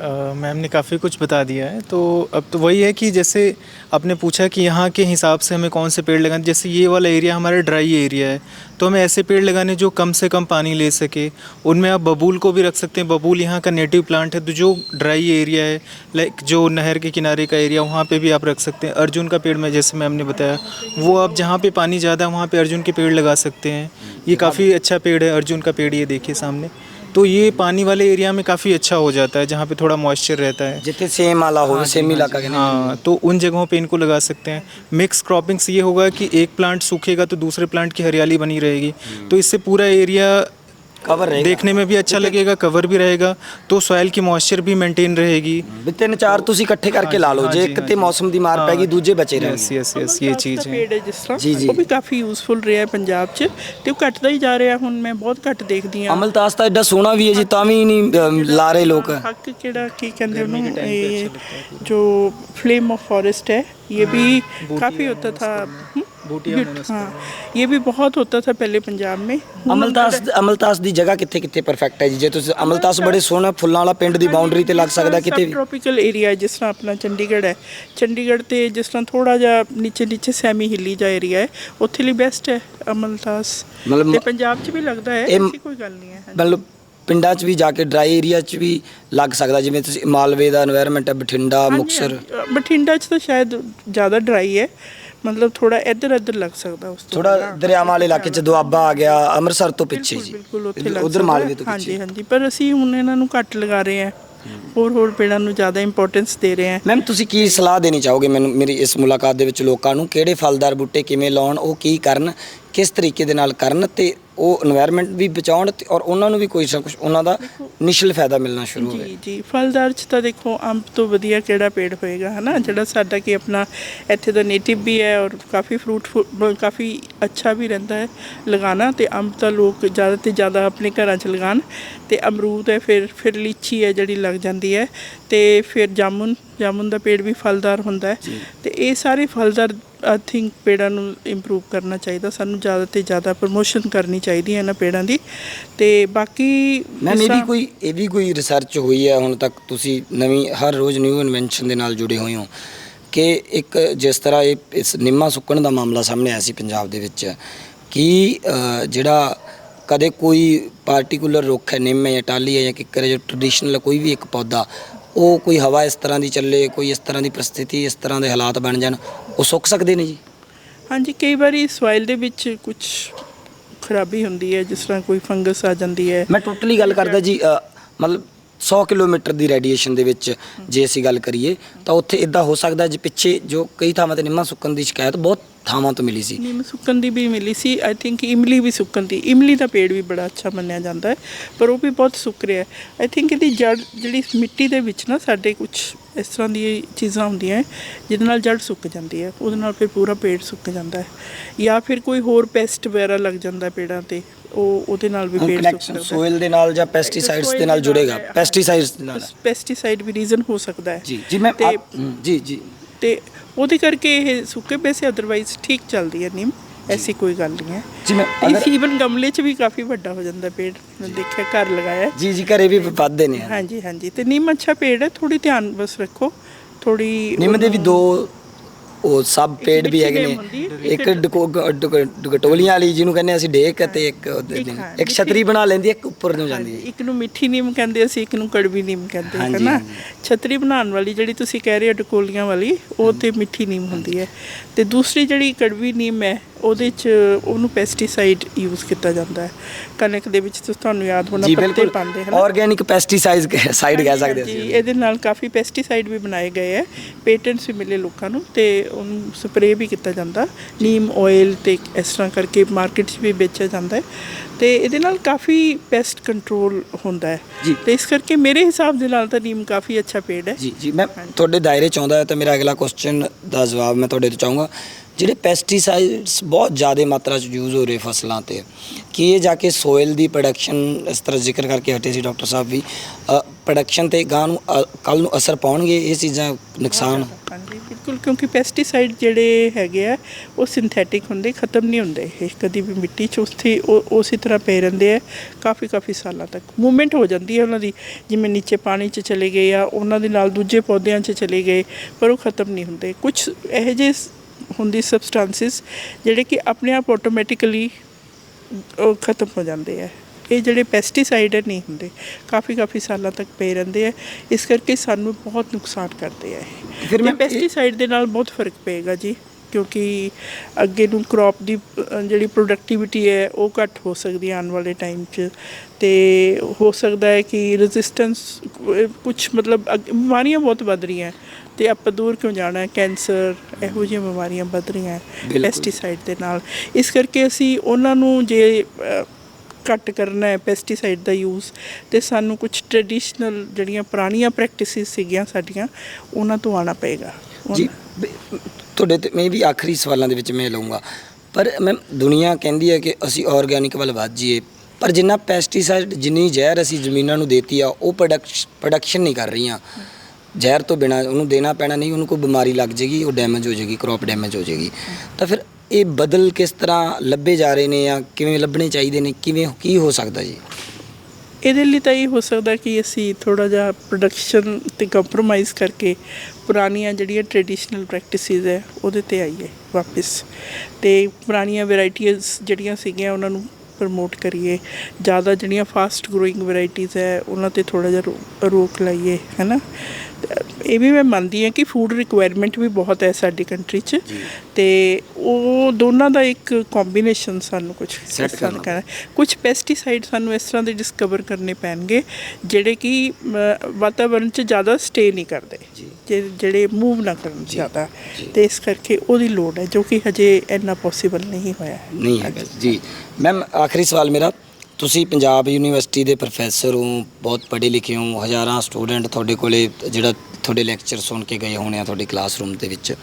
मैम ने काफ़ी कुछ बता दिया है। तो अब तो वही है कि जैसे आपने पूछा कि यहाँ के हिसाब से हमें कौन से पेड़ लगाने, जैसे ये वाला एरिया हमारा ड्राई एरिया है तो हमें ऐसे पेड़ लगाने जो कम से कम पानी ले सके। उनमें आप बबूल को भी रख सकते हैं। बबूल यहाँ का नेटिव प्लांट है तो जो ड्राई एरिया है लाइक जो नहर के किनारे का एरिया, वहाँ पर भी आप रख सकते हैं। अर्जुन का पेड़ में, जैसे मैम ने बताया, वो आप जहाँ पर पानी ज़्यादा वहाँ पर अर्जुन के पेड़ लगा सकते हैं। ये काफ़ी अच्छा पेड़ है, अर्जुन का पेड़ ये देखिए सामने। तो ये पानी वाले एरिया में काफ़ी अच्छा हो जाता है जहाँ पे थोड़ा मॉइस्चर रहता है। जितने सेम आला हो हाँ, सेम हाँ इलाका के हाँ तो उन जगहों पे इनको लगा सकते हैं। मिक्स क्रॉपिंग्स ये होगा कि एक प्लांट सूखेगा तो दूसरे प्लांट की हरियाली बनी रहेगी। हम्म। तो इससे पूरा एरिया Cover रहेगा। देखने में भी अच्छा लगेगा कवर भी रहेगा तो सॉइल की मॉइस्चर भी मेंटेन रहेगी ਵੀ ਤਿੰਨ ਚਾਰ ਤੁਸੀਂ ਇਕੱਠੇ ਕਰਕੇ ਲਾ ਲਓ ਹਾਂ ਜੇ ਜੀ, ਇੱਕ ਹਾਂ ਤੇ ਜੀ। ਮੌਸਮ ਦੀ ਮਾਰ ਪੈ ਗਈ ਦੂਜੇ ਬਚੇ यस ਰਹਿਣਗੇ यस यस ये ਕਮਲਤਾਸ चीज़ ਦਾ है ਪੇੜ ਹੈ ਜਿਸ ਤਰ੍ਹਾਂ ਜੀ, ਜੀ। ਉਹ ਵੀ ਕਾਫੀ ਯੂਜ਼ਫੁਲ ਰਿਹਾ ਪੰਜਾਬ 'ਚ ਤੇ ਉਹ ਘਟਦਾ ਹੀ ਜਾ ਰਿਹਾ ਹੁਣ ਮੈਂ ਬਹੁਤ ਘੱਟ ਦੇਖਦੀ ਹਾਂ ਅਮਲਤਾਸ ਤਾਂ ਐਡਾ ਸੋਹਣਾ ਵੀ ਹੈ ਜੀ ਤਾਂ ਵੀ ਨਹੀਂ ਅਮ, ਲਾ ਰਹੇ ਲੋਕ हक केड़ा की कहते हैं उन्होंने, ये जो फ्लेम ऑफ फॉरेस्ट है ये भी काफ़ी होता था हम्म? बूटिया हाँ ये भी बहुत होता था पहले पंजाब में ਅਮਲਤਾਸ ਅਮਲਤਾਸ ਦੀ ਜਗ੍ਹਾ ਕਿੱਥੇ ਕਿੱਥੇ ਪਰਫੈਕਟ ਹੈ ਜੀ? ਜੇ ਤੁਸੀਂ ਅਮਲਤਾਸ ਬੜੇ ਸੋਹਣਾ ਫੁੱਲਾਂ ਵਾਲਾ ਪਿੰਡ ਦੀ ਬਾਉਂਡਰੀ ਤੇ ਲੱਗ ਸਕਦਾ ਕਿਤੇ ਵੀ। ਟ੍ਰੋਪੀਕਲ ਏਰੀਆ ਜਿਸ ਤਰ੍ਹਾਂ ਆਪਣਾ ਚੰਡੀਗੜ੍ਹ ਹੈ। ਚੰਡੀਗੜ੍ਹ ਤੇ ਜਿਸ ਤਰ੍ਹਾਂ ਥੋੜਾ ਜਿਹਾ ਨੀਚੇ ਨੀਚੇ ਸੈਮੀ ਹਿੱਲੀ ਜਾ ਏਰੀਆ ਹੈ ਉੱਥੇ ਲਈ ਬੈਸਟ ਹੈ ਅਮਲਤਾਸ ਮਤਲਬ ਤੇ ਪੰਜਾਬ 'ਚ ਵੀ ਲੱਗਦਾ ਹੈ ਐਸੀ ਕੋਈ ਗੱਲ ਨਹੀਂ ਹੈ ਮਤਲਬ ਪਿੰਡਾਂ 'ਚ ਵੀ ਜਾ ਕੇ ਡਰਾਈ ਏਰੀਆ 'ਚ ਵੀ ਲੱਗ ਸਕਦਾ ਜਿਵੇਂ ਤੁਸੀਂ ਮਾਲਵੇ ਦਾ এনवायरमेंट ਹੈ ਬਠਿੰਡਾ ਮੁਕਸਰ ਬਠਿੰਡਾ 'ਚ ਤਾਂ ਸ਼ਾਇਦ ਜ਼ਿਆਦਾ ਡਰਾਈ ਹੈ। ਮਤਲਬ ਥੋੜਾ ਇੱਧਰ ਇੱਧਰ ਲੱਗ ਸਕਦਾ ਉਸ ਤੋਂ ਥੋੜਾ ਪਹਿਲਾਂ। ਦਰਿਆਵਾਂ ਵਾਲੇ ਇਲਾਕੇ 'ਚ ਦੁਆਬਾ ਆ ਗਿਆ ਅੰਮ੍ਰਿਤਸਰ ਤੋਂ ਪਿੱਛੇ ਬਿਲਕੁਲ, ਜੀ। ਬਿਲਕੁਲ ਉੱਥੇ ਲੱਗ ਉਧਰ ਸਕਦਾ। ਮਾਲਵੇ। ਤੋਂ ਹਾਂਜੀ ਪਿੱਛੇ। ਹਾਂਜੀ ਪਰ ਅਸੀਂ ਹੁਣ ਇਹਨਾਂ ਨੂੰ ਘੱਟ ਲਗਾ ਰਹੇ ਹਾਂ। ਹੋਰ ਹੋਰ ਪੇੜਾਂ ਨੂੰ ਜ਼ਿਆਦਾ ਇੰਪੋਰਟੈਂਸ ਦੇ ਰਹੇ ਹਾਂ। ਮੈਮ ਤੁਸੀਂ ਕੀ ਸਲਾਹ ਦੇਣੀ ਚਾਹੋਗੇ ਮੈਨੂੰ ਮੇਰੀ ਇਸ ਮੁਲਾਕਾਤ ਦੇ ਵਿੱਚ ਲੋਕਾਂ ਨੂੰ? ਕਿਹੜੇ ਫਲਦਾਰ ਬੂਟੇ ਕਿਵੇਂ ਲਾਉਣ ਉਹ ਕੀ ਕਰਨ ਕਿਸ ਤਰੀਕੇ ਦੇ ਨਾਲ ਕਰਨ ਤੇ ਉਹ এনवायरमेंट ਵੀ ਬਚਾਉਣ ਤੇ ਔਰ ਉਹਨਾਂ ਨੂੰ ਵੀ ਕੋਈ ਨਾ ਕੁਝ ਉਹਨਾਂ ਦਾ ਨਿਸ਼ਲ ਫਾਇਦਾ ਮਿਲਣਾ ਸ਼ੁਰੂ ਹੋ ਜੀ ਗਿਆ। ਜੀ ਫਲਦਾਰ ਚ ਤਾਂ ਦੇਖੋ ਅੰਬ ਤੋਂ ਵਧੀਆ ਕਿਹੜਾ ਪੇੜ ਹੋਏਗਾ ਹਨਾ? ਜਿਹੜਾ ਸਾਡਾ ਕਿ ਆਪਣਾ ਇੱਥੇ ਦਾ ਨੇਟਿਵ ਵੀ ਹੈ ਔਰ ਕਾਫੀ ਫਰੂਟਫੁਲ ਕਾਫੀ ਅੱਛਾ ਵੀ ਰਹਿੰਦਾ ਹੈ ਲਗਾਣਾ ਤੇ ਅੰਬ ਤਾਂ ਲੋਕ ਜ਼ਿਆਦਾ ਤੇ ਜ਼ਿਆਦਾ ਆਪਣੇ ਘਰਾਂ ਚ ਲਗਾਣ ਤੇ ਅਮਰੂਦ ਹੈ ਫਿਰ ਫਿਰ ਲੀਚੀ ਹੈ ਜਿਹੜੀ ਲੱਗ ਜਾਂਦੀ ਹੈ ਤੇ ਫਿਰ ਜਾਮੁਨ ਜਾਮੁਨ ਦਾ ਪੇੜ ਵੀ ਫਲਦਾਰ ਹੁੰਦਾ ਹੈ। ਤੇ ਇਹ ਸਾਰੇ ਫਲਦਾਰ ਆਈ ਥਿੰਕ ਪੇੜਾਂ ਨੂੰ ਇੰਪਰੂਵ ਕਰਨਾ ਚਾਹੀਦਾ ਸਾਨੂੰ ਜ਼ਿਆਦਾ ਤੇ ਜ਼ਿਆਦਾ ਪ੍ਰਮੋਸ਼ਨ ਕਰਨੀ ਚਾਹੀਦੀ ਹੈ ਇਹਨਾਂ ਪੇੜਾਂ ਦੀ। ਤੇ ਬਾਕੀ ਮੈਮ ਇਹ ਵੀ ਕੋਈ ਇਹ ਵੀ ਕੋਈ ਰਿਸਰਚ ਹੋਈ ਹੈ ਹੁਣ ਤੱਕ ਤੁਸੀਂ ਨਵੀਂ ਹਰ ਰੋਜ਼ ਨਿਊ ਇਨਵੈਂਸ਼ਨ ਦੇ ਨਾਲ ਜੁੜੇ ਹੋਏ ਹੋ ਕਿ ਇੱਕ ਜਿਸ ਤਰ੍ਹਾਂ ਇਹ ਇਸ ਨਿੰਮਾ ਸੁੱਕਣ ਦਾ ਮਾਮਲਾ ਸਾਹਮਣੇ ਆਇਆ ਸੀ ਪੰਜਾਬ ਦੇ ਵਿੱਚ ਕਿ ਜਿਹੜਾ ਕਦੇ ਕੋਈ ਪਾਰਟਿਕੂਲਰ ਰੁੱਖ ਹੈ ਨਿੰਮ ਹੈ ਜਾਂ ਟਾਹਲੀ ਹੈ ਜਾਂ ਕਿੱਕਰ ਹੈ ਜੋ ਟ੍ਰੈਡੀਸ਼ਨਲ ਕੋਈ ਵੀ ਇੱਕ ਪੌਦਾ ਉਹ ਕੋਈ ਹਵਾ ਇਸ ਤਰ੍ਹਾਂ ਦੀ ਚੱਲੇ ਕੋਈ ਇਸ ਤਰ੍ਹਾਂ ਦੀ ਪ੍ਰਸਥਿਤੀ ਇਸ ਤਰ੍ਹਾਂ ਦੇ ਹਾਲਾਤ ਬਣ ਜਾਣ ਉਹ ਸੁੱਕ ਸਕਦੇ ਨੇ ਜੀ? ਹਾਂਜੀ ਕਈ ਵਾਰੀ ਸੋਇਲ ਦੇ ਵਿੱਚ ਕੁਝ ਖਰਾਬੀ ਹੁੰਦੀ ਹੈ ਜਿਸ ਤਰ੍ਹਾਂ ਕੋਈ ਫੰਗਸ ਆ ਜਾਂਦੀ ਹੈ। ਮੈਂ ਟੋਟਲੀ ਗੱਲ ਕਰਦਾ ਜੀ ਮਤਲਬ 100 ਕਿਲੋਮੀਟਰ ਦੀ ਰੇਡੀਏਸ਼ਨ ਦੇ ਵਿੱਚ ਜੇ ਅਸੀਂ ਗੱਲ ਕਰੀਏ ਤਾਂ ਉੱਥੇ ਇਦਾਂ ਹੋ ਸਕਦਾ ਜੇ ਪਿੱਛੇ ਜੋ ਕਈ ਥਾਵਾਂ ਤੇ ਨਿੰਮਾ ਸੁੱਕਣ ਦੀ ਸ਼ਿਕਾਇਤ ਬਹੁਤ ਥਾਵਾਂ ਤੋਂ ਮਿਲੀ ਸੀ। ਨਿੰਮ ਸੁੱਕਣ ਦੀ ਵੀ ਮਿਲੀ ਸੀ ਆਈ ਥਿੰਕ ਇਮਲੀ ਵੀ ਸੁੱਕਣ ਦੀ ਇਮਲੀ ਦਾ ਪੇੜ ਵੀ ਬੜਾ ਅੱਛਾ ਮੰਨਿਆ ਜਾਂਦਾ ਹੈ ਪਰ ਉਹ ਵੀ ਬਹੁਤ ਸੁੱਕ ਰਿਹਾ ਹੈ। ਆਈ ਥਿੰਕ ਇਹਦੀ ਜੜ ਜਿਹੜੀ ਮਿੱਟੀ ਦੇ ਵਿੱਚ ਨਾ ਸਾਡੇ ਕੁਝ ਇਸ ਤਰ੍ਹਾਂ ਦੀ ਚੀਜ਼ਾਂ ਹੁੰਦੀਆਂ ਹੈ, ਜਿਹਦੇ ਨਾਲ ਜੜ ਸੁੱਕ ਜਾਂਦੀ ਹੈ ਉਹਦੇ ਨਾਲ ਫਿਰ ਪੂਰਾ ਪੇੜ ਸੁੱਕ ਜਾਂਦਾ ਹੈ। ਜਾਂ ਫਿਰ ਕੋਈ ਹੋਰ ਪੈਸਟ ਵਗੈਰਾ ਲੱਗ ਜਾਂਦਾ ਹੈ ਪੇੜਾਂ ਤੇ। ਉਹ ਉਹਦੇ ਨਾਲ ਵੀ ਪੇੜ ਕਨੈਕਸ਼ਨ ਜਾਂਦਾ ਸੋਇਲ ਦੇ ਨਾਲ ਜਾਂ ਪੈਸਟੀਸਾਈਡਸ ਦੇ ਨਾਲ ਜੁੜੇਗਾ। ਪੈਸਟੀਸਾਈਡਸ ਦੇ ਨਾਲ। ਪੈਸਟੀਸਾਈਡ ਵੀ ਰੀਜ਼ਨ ਹੋ ਸਕਦਾ ਹੈ। ਜੀ ਜੀ ਮੈਂ ਤੇ ਆਪ- ਹਮ, ਜੀ ਜੀ। ਤੇ ਉਹਦੇ ਕਰਕੇ ਇਹ ਸੁੱਕੇ ਪੈਸੇ ਅਦਰਵਾਈਜ਼ ਠੀਕ ਚੱਲਦੀ ਹੈ ਨਿੰਮ ਐਸੀ ਕੋਈ ਗੱਲ ਨਹੀਂ ਹੈ। ਜੀ ਮੈਂ ਇਸ ਈਵਨ ਗਮਲੇ 'ਚ ਵੀ ਕਾਫੀ ਵੱਡਾ ਹੋ ਜਾਂਦਾ ਪੇੜ। ਮੈਂ ਦੇਖਿਆ ਘਰ ਲਗਾਇਆ। ਹੈ। ਜੀ ਜੀ ਘਰੇ ਵੀ ਵੱਧਦੇ ਨੇ। ਹਾਂਜੀ ਹਾਂਜੀ। ਤੇ ਨਿੰਮ ਅੱਛਾ ਪੇੜ ਹੈ ਥੋੜੀ ਧਿਆਨ ਬਸ ਰੱਖੋ। ਥੋੜੀ ਨਿੰਮ ਦੇ ਵੀ ਦੋ ਉਹ ਸਬ ਪੇੜ ਵੀ ਹੈਗੇ ਨੇ। ਇੱਕ ਡਕਟੋਲੀਆਂ ਵਾਲੀ ਜਿਹਨੂੰ ਕਹਿੰਦੇ ਅਸੀਂ ਡੇਕ ਅਤੇ ਇੱਕ ਇੱਕ ਛਤਰੀ ਬਣਾ ਲੈਂਦੀ ਹੈ ਇੱਕ ਉੱਪਰ ਨੂੰ ਜਾਂਦੀ ਹੈ। ਇੱਕ ਨੂੰ ਮਿੱਠੀ ਨਿੰਮ ਕਹਿੰਦੇ ਅਸੀਂ ਇੱਕ ਨੂੰ ਕੜਵੀ ਨਿੰਮ ਕਹਿੰਦੇ ਹੈ ਨਾ। ਛਤਰੀ ਬਣਾਉਣ ਵਾਲੀ ਜਿਹੜੀ ਤੁਸੀਂ ਕਹਿ ਰਹੇ ਹੋ ਡਕੋਲੀਆਂ ਵਾਲੀ ਉਹ ਤੇ ਮਿੱਠੀ ਨਿੰਮ ਹੁੰਦੀ ਹੈ। ਤੇ ਦੂਸਰੀ ਜਿਹੜੀ ਕੜਵੀ ਨਿੰਮ ਹੈ ਉਹਦੇ 'ਚ ਉਹਨੂੰ ਪੈਸਟੀਸਾਈਡ ਯੂਜ਼ ਕੀਤਾ ਜਾਂਦਾ ਹੈ। ਕਣਕ ਦੇ ਵਿੱਚ ਤੁਸੀਂ ਤੁਹਾਨੂੰ ਯਾਦ ਹੋਣਾ ਪੱਤੇ ਪਾਉਂਦੇ ਹਨ? ਆਰਗੇਨਿਕ ਪੈਸਟੀਸਾਈਡ ਸਾਈਡ ਕਹਿ ਸਕਦੇ ਅਸੀਂ। ਇਹਦੇ ਨਾਲ ਕਾਫੀ ਪੈਸਟੀਸਾਈਡ ਵੀ ਬਣਾਏ ਗਏ ਹੈ ਪੇਟੈਂਟਸ ਵੀ ਮਿਲੇ ਲੋਕਾਂ ਨੂੰ ਤੇ ਉਹਨੂੰ ਸਪਰੇਅ ਵੀ ਕੀਤਾ ਜਾਂਦਾ। ਨੀਮ ਆਇਲ ਤੇ ਇਸ ਤਰ੍ਹਾਂ ਕਰਕੇ ਮਾਰਕੀਟ 'ਚ ਵੀ ਵੇਚਿਆ ਜਾਂਦਾ ਹੈ। ਤੇ ਇਹਦੇ ਨਾਲ ਕਾਫੀ ਪੈਸਟ ਕੰਟਰੋਲ ਹੁੰਦਾ ਹੈ। ਤੇ ਇਸ ਕਰਕੇ ਮੇਰੇ ਹਿਸਾਬ ਦੇ ਨਾਲ ਤਾਂ ਨੀਮ ਕਾਫੀ ਅੱਛਾ ਪੇੜ ਹੈ। ਜੀ ਜੀ। ਮੈਂ ਤੁਹਾਡੇ ਦਾਇਰੇ ਚ ਆਉਂਦਾ ਹੈ ਤਾਂ ਮੇਰਾ ਅਗਲਾ ਕੁਐਸਚਨ ਦਾ ਜਵਾਬ ਮੈਂ ਤੁਹਾਡੇ ਤੋਂ ਚਾਹੂੰਗਾ। ਜਿਹੜੇ ਪੈਸਟੀਸਾਈਡਸ ਬਹੁਤ ਜ਼ਿਆਦਾ ਮਾਤਰਾ ਚ ਯੂਜ਼ ਹੋ ਰਹੇ ਫਸਲਾਂ ਤੇ ਕੀ ਇਹ ਜਾ ਕੇ ਸੋਇਲ ਦੀ ਪ੍ਰੋਡਕਸ਼ਨ ਇਸ ਤਰ੍ਹਾਂ ਜ਼ਿਕਰ ਕਰਕੇ ਹਟੇ ਸੀ ਡਾਕਟਰ ਸਾਹਿਬ ਵੀ ਪ੍ਰੋਡਕਸ਼ਨ ਤੇ ਗਾਂ ਨੂੰ ਕੱਲ ਨੂੰ ਅਸਰ ਪਾਉਣਗੇ ਇਹ ਚੀਜ਼ਾਂ ਨੁਕਸਾਨ? ਹਾਂਜੀ। ਬਿਲਕੁਲ, ਕਿਉਂਕਿ ਪੈਸਟੀਸਾਈਡ ਜਿਹੜੇ ਹੈਗੇ ਆ, ਉਹ ਸਿੰਥੈਟਿਕ ਹੁੰਦੇ, ਖਤਮ ਨਹੀਂ ਹੁੰਦੇ। ਇਹ ਕਦੀ ਵੀ ਮਿੱਟੀ 'ਚ ਉੱਥੇ ਉਹ, ਉਸੇ ਤਰ੍ਹਾਂ ਪਏ ਰਹਿੰਦੇ ਆ, ਕਾਫੀ ਕਾਫੀ ਸਾਲਾਂ ਤੱਕ। ਮੂਵਮੈਂਟ ਹੋ ਜਾਂਦੀ ਹੈ ਉਹਨਾਂ ਦੀ, ਜਿਵੇਂ ਨੀਚੇ ਪਾਣੀ 'ਚ ਚਲੇ ਗਏ ਆ, ਉਹਨਾਂ ਦੇ ਨਾਲ ਦੂਜੇ ਪੌਦਿਆਂ 'ਚ ਚਲੇ ਗਏ, ਪਰ ਉਹ ਖਤਮ ਨਹੀਂ ਹੁੰਦੇ। ਕੁਝ ਇਹੋ ਜਿਹੇ ਹੁੰਦੀ ਸਬਸਟੈਂਸਿਸ ਜਿਹੜੇ ਕਿ ਆਪਣੇ ਆਪ ਆਟੋਮੈਟਿਕਲੀ ਖਤਮ ਹੋ ਜਾਂਦੇ ਆ। ਇਹ ਜਿਹੜੇ ਪੈਸਟੀਸਾਈਡ ਨਹੀਂ ਹੁੰਦੇ ਕਾਫੀ ਕਾਫੀ ਸਾਲਾਂ ਤੱਕ ਪਏ ਰਹਿੰਦੇ ਆ ਇਸ ਕਰਕੇ ਸਾਨੂੰ ਬਹੁਤ ਨੁਕਸਾਨ ਕਰਦੇ ਆ ਇਹ। ਫਿਰ ਮੈਂ ਪੈਸਟੀਸਾਈਡ ਦੇ ਨਾਲ ਬਹੁਤ ਫ਼ਰਕ ਪਏਗਾ ਜੀ ਕਿਉਂਕਿ ਅੱਗੇ ਨੂੰ ਕ੍ਰੌਪ ਦੀ ਜਿਹੜੀ ਪ੍ਰੋਡਕਟਿਵਿਟੀ ਹੈ ਉਹ ਘੱਟ ਹੋ ਸਕਦੀ ਹੈ ਆਉਣ ਵਾਲੇ ਟਾਈਮ 'ਚ। ਤੇ ਹੋ ਸਕਦਾ ਹੈ ਕਿ ਰੈਜ਼ਿਸਟੈਂਸ ਕੁਝ ਮਤਲਬ ਬਿਮਾਰੀਆਂ ਬਹੁਤ ਵੱਧ ਰਹੀਆਂ। ਤੇ ਆਪਾਂ ਦੂਰ ਕਿਉਂ ਜਾਣਾ ਹੈ? ਕੈਂਸਰ ਇਹੋ ਜਿਹੀਆਂ ਬਿਮਾਰੀਆਂ ਵੱਧ ਰਹੀਆਂ। ਪੈਸਟੀਸਾਈਡ ਦੇ ਨਾਲ। ਇਸ ਕਰਕੇ ਅਸੀਂ ਉਹਨਾਂ ਨੂੰ ਜੇ ਘੱਟ ਕਰਨਾ ਹੈ ਪੈਸਟੀਸਾਈਡ ਦਾ ਯੂਜ਼ ਤੇ ਸਾਨੂੰ ਕੁਝ ਟ੍ਰੈਡੀਸ਼ਨਲ ਜਿਹੜੀਆਂ ਪੁਰਾਣੀਆਂ ਪ੍ਰੈਕਟਿਸਿਸ ਸੀਗੀਆਂ ਸਾਡੀਆਂ, ਉਹਨਾਂ ਤੋਂ ਆਉਣਾ ਪਏਗਾ। ਜੀ ਤੁਹਾਡੇ ਤੇ ਮੈਂ ਵੀ ਆਖਰੀ ਸਵਾਲਾਂ ਦੇ ਵਿੱਚ ਮੈਂ ਲਊਂਗਾ। ਪਰ ਮੈਮ, ਦੁਨੀਆ ਕਹਿੰਦੀ ਹੈ ਕਿ ਅਸੀਂ ਆਰਗੈਨਿਕ ਵੱਲ ਵੱਧ ਜਾਈਏ। ਪਰ ਜਿੰਨਾ ਪੈਸਟੀਸਾਈਡ ਜਿੰਨੀ ਜ਼ਹਿਰ ਅਸੀਂ ਜ਼ਮੀਨਾਂ ਨੂੰ ਦੇਤੀ ਆ, ਉਹ ਪ੍ਰੋਡਕਸ਼ਨ ਨਹੀਂ ਕਰ ਰਹੀਆਂ। ਜ਼ਹਿਰ ਤੋਂ ਬਿਨਾ ਉਹਨੂੰ ਦੇਣਾ ਪੈਣਾ ਨਹੀਂ, ਉਹਨੂੰ ਕੋਈ ਬਿਮਾਰੀ ਲੱਗ ਜੇਗੀ, ਉਹ ਡੈਮੇਜ ਹੋ ਜੇਗੀ ਕ੍ਰੌਪ ਡੈਮੇਜ ਹੋ ਜੇਗੀ। ਤਾਂ ਫਿਰ ਇਹ ਬਦਲ ਕਿਸ ਤਰ੍ਹਾਂ ਲੱਭੇ ਜਾ ਰਹੇ ਨੇ ਜਾਂ ਕਿਵੇਂ ਲੱਭਣੇ ਚਾਹੀਦੇ ਨੇ? ਕਿਵੇਂ ਕੀ ਹੋ ਸਕਦਾ ਜੀ? ਇਹਦੇ ਲਈ ਤਾਂ ਇਹ ਹੋ ਸਕਦਾ ਕਿ ਅਸੀਂ ਥੋੜਾ ਜਿਹਾ ਪ੍ਰੋਡਕਸ਼ਨ ਤੇ ਕੰਪਰੋਮਾਈਜ਼ ਕਰਕੇ ਪੁਰਾਣੀਆਂ ਜਿਹੜੀਆਂ ਟ੍ਰੈਡੀਸ਼ਨਲ ਪ੍ਰੈਕਟਿਸਿਸ ਹੈ, ਉਹਦੇ ਤੇ ਆਈਏ ਵਾਪਸ ਤੇ ਪੁਰਾਣੀਆਂ ਵੈਰਾਈਟੀਆਂ ਜਿਹੜੀਆਂ ਸੀਗੀਆਂ, ਉਹਨਾਂ ਨੂੰ ਪ੍ਰਮੋਟ ਕਰੀਏ। ਜ਼ਿਆਦਾ ਜਿਹੜੀਆਂ ਫਾਸਟ ਗਰੋਇੰਗ ਵੈਰਾਈਟੀਆਂ ਹੈ, ਉਹਨਾਂ ਤੇ ਥੋੜਾ ਜਿਹਾ ਰੋ- ਰੋਕ ਲਾਈਏ ਹੈਨਾ ਤੇ ਇਹ ਵੀ ਮੈਂ ਮੰਨਦੀ ਹਾਂ ਕਿ ਫੂਡ ਰਿਕੁਆਇਰਮੈਂਟ ਵੀ ਬਹੁਤ ਹੈ ਸਾਡੀ ਕੰਟਰੀ 'ਚ ਤੇ ਉਹ ਦੋਨਾਂ ਦਾ ਇੱਕ ਕੰਬੀਨੇਸ਼ਨ ਸਾਨੂੰ ਕੁਝ Set ਕਰਨਾ। ਕੁਝ ਪੈਸਟੀਸਾਈਡ ਸਾਨੂੰ ਇਸ ਤਰ੍ਹਾਂ ਦੇ ਡਿਸਕਵਰ ਕਰਨੇ ਪੈਣਗੇ ਜਿਹੜੇ ਕਿ ਵਾਤਾਵਰਣ 'ਚ ਜ਼ਿਆਦਾ ਸਟੇ ਨਹੀਂ ਕਰਦੇ ਜਿਹੜੇ ਮੂਵ ਨਾ ਕਰਨ ਜ਼ਿਆਦਾ। ਤੇ ਇਸ ਕਰਕੇ ਉਹਦੀ ਲੋੜ ਹੈ ਜੋ ਕਿ ਹਜੇ ਇੰਨਾ ਪੋਸੀਬਲ ਨਹੀਂ ਹੋਇਆ ਹੈ। ਨਹੀਂ ਹੈਗਾ। ਜੀ। ਮੈਮ ਆਖਰੀ ਸਵਾਲ ਮੇਰਾ। ਤੁਸੀਂ ਪੰਜਾਬ ਯੂਨੀਵਰਸਿਟੀ ਦੇ ਪ੍ਰੋਫੈਸਰ ਹੋ, ਬਹੁਤ ਪੜ੍ਹੇ ਲਿਖੇ ਹੋ, ਹਜ਼ਾਰਾਂ ਸਟੂਡੈਂਟ ਤੁਹਾਡੇ ਕੋਲੇ ਜਿਹੜਾ ਤੁਹਾਡੇ ਲੈਕਚਰ ਸੁਣ ਕੇ ਗਏ ਹੋਣੇ ਆ ਤੁਹਾਡੇ ਕਲਾਸਰੂਮ ਦੇ ਵਿੱਚ।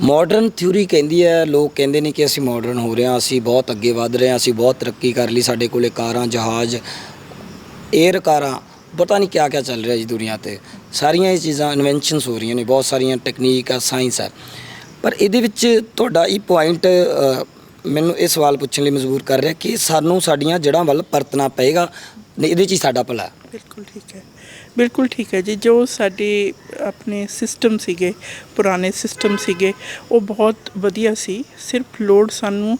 ਮਾਡਰਨ ਥਿਊਰੀ ਕਹਿੰਦੀ ਹੈ, ਲੋਕ ਕਹਿੰਦੇ ਨੇ ਕਿ ਅਸੀਂ ਮਾਡਰਨ ਹੋ ਰਹੇ ਹਾਂ, ਅਸੀਂ ਬਹੁਤ ਅੱਗੇ ਵਧ ਰਹੇ ਹਾਂ, ਅਸੀਂ ਬਹੁਤ ਤਰੱਕੀ ਕਰ ਲਈ, ਸਾਡੇ ਕੋਲੇ ਕਾਰਾਂ, ਜਹਾਜ਼ 에ਅਰ ਕਾਰਾਂ, ਪਤਾ ਨਹੀਂ ਕਿਆ ਕਿਆ ਚੱਲ ਰਿਹਾ ਜੀ ਦੁਨੀਆ ਤੇ। ਸਾਰੀਆਂ ਇਹ ਚੀਜ਼ਾਂ ਇਨਵੈਂਸ਼ਨਸ ਹੋ ਰਹੀਆਂ ਨੇ, ਬਹੁਤ ਸਾਰੀਆਂ ਟੈਕਨੀਕ ਆ ਸਾਇੰਸ ਆ। ਪਰ ਇਹਦੇ ਵਿੱਚ ਤੁਹਾਡਾ ਇਹ ਪੁਆਇੰਟ ਮੈਨੂੰ ਇਹ ਸਵਾਲ ਪੁੱਛਣ ਲਈ ਮਜਬੂਰ ਕਰ ਰਿਹਾ ਕਿ ਸਾਨੂੰ ਸਾਡੀਆਂ ਜੜ੍ਹਾਂ ਵੱਲ ਪਰਤਣਾ ਪਏਗਾ। ਨਹੀਂ, ਇਹਦੇ 'ਚ ਹੀ ਸਾਡਾ ਭਲਾ। ਬਿਲਕੁਲ ਠੀਕ ਹੈ। ਬਿਲਕੁਲ ਠੀਕ ਹੈ ਜੀ। ਜੋ ਸਾਡੇ ਆਪਣੇ ਸਿਸਟਮ ਸੀਗੇ, ਪੁਰਾਣੇ ਸਿਸਟਮ ਸੀਗੇ, ਉਹ ਬਹੁਤ ਵਧੀਆ ਸੀ। ਸਿਰਫ ਲੋੜ ਸਾਨੂੰ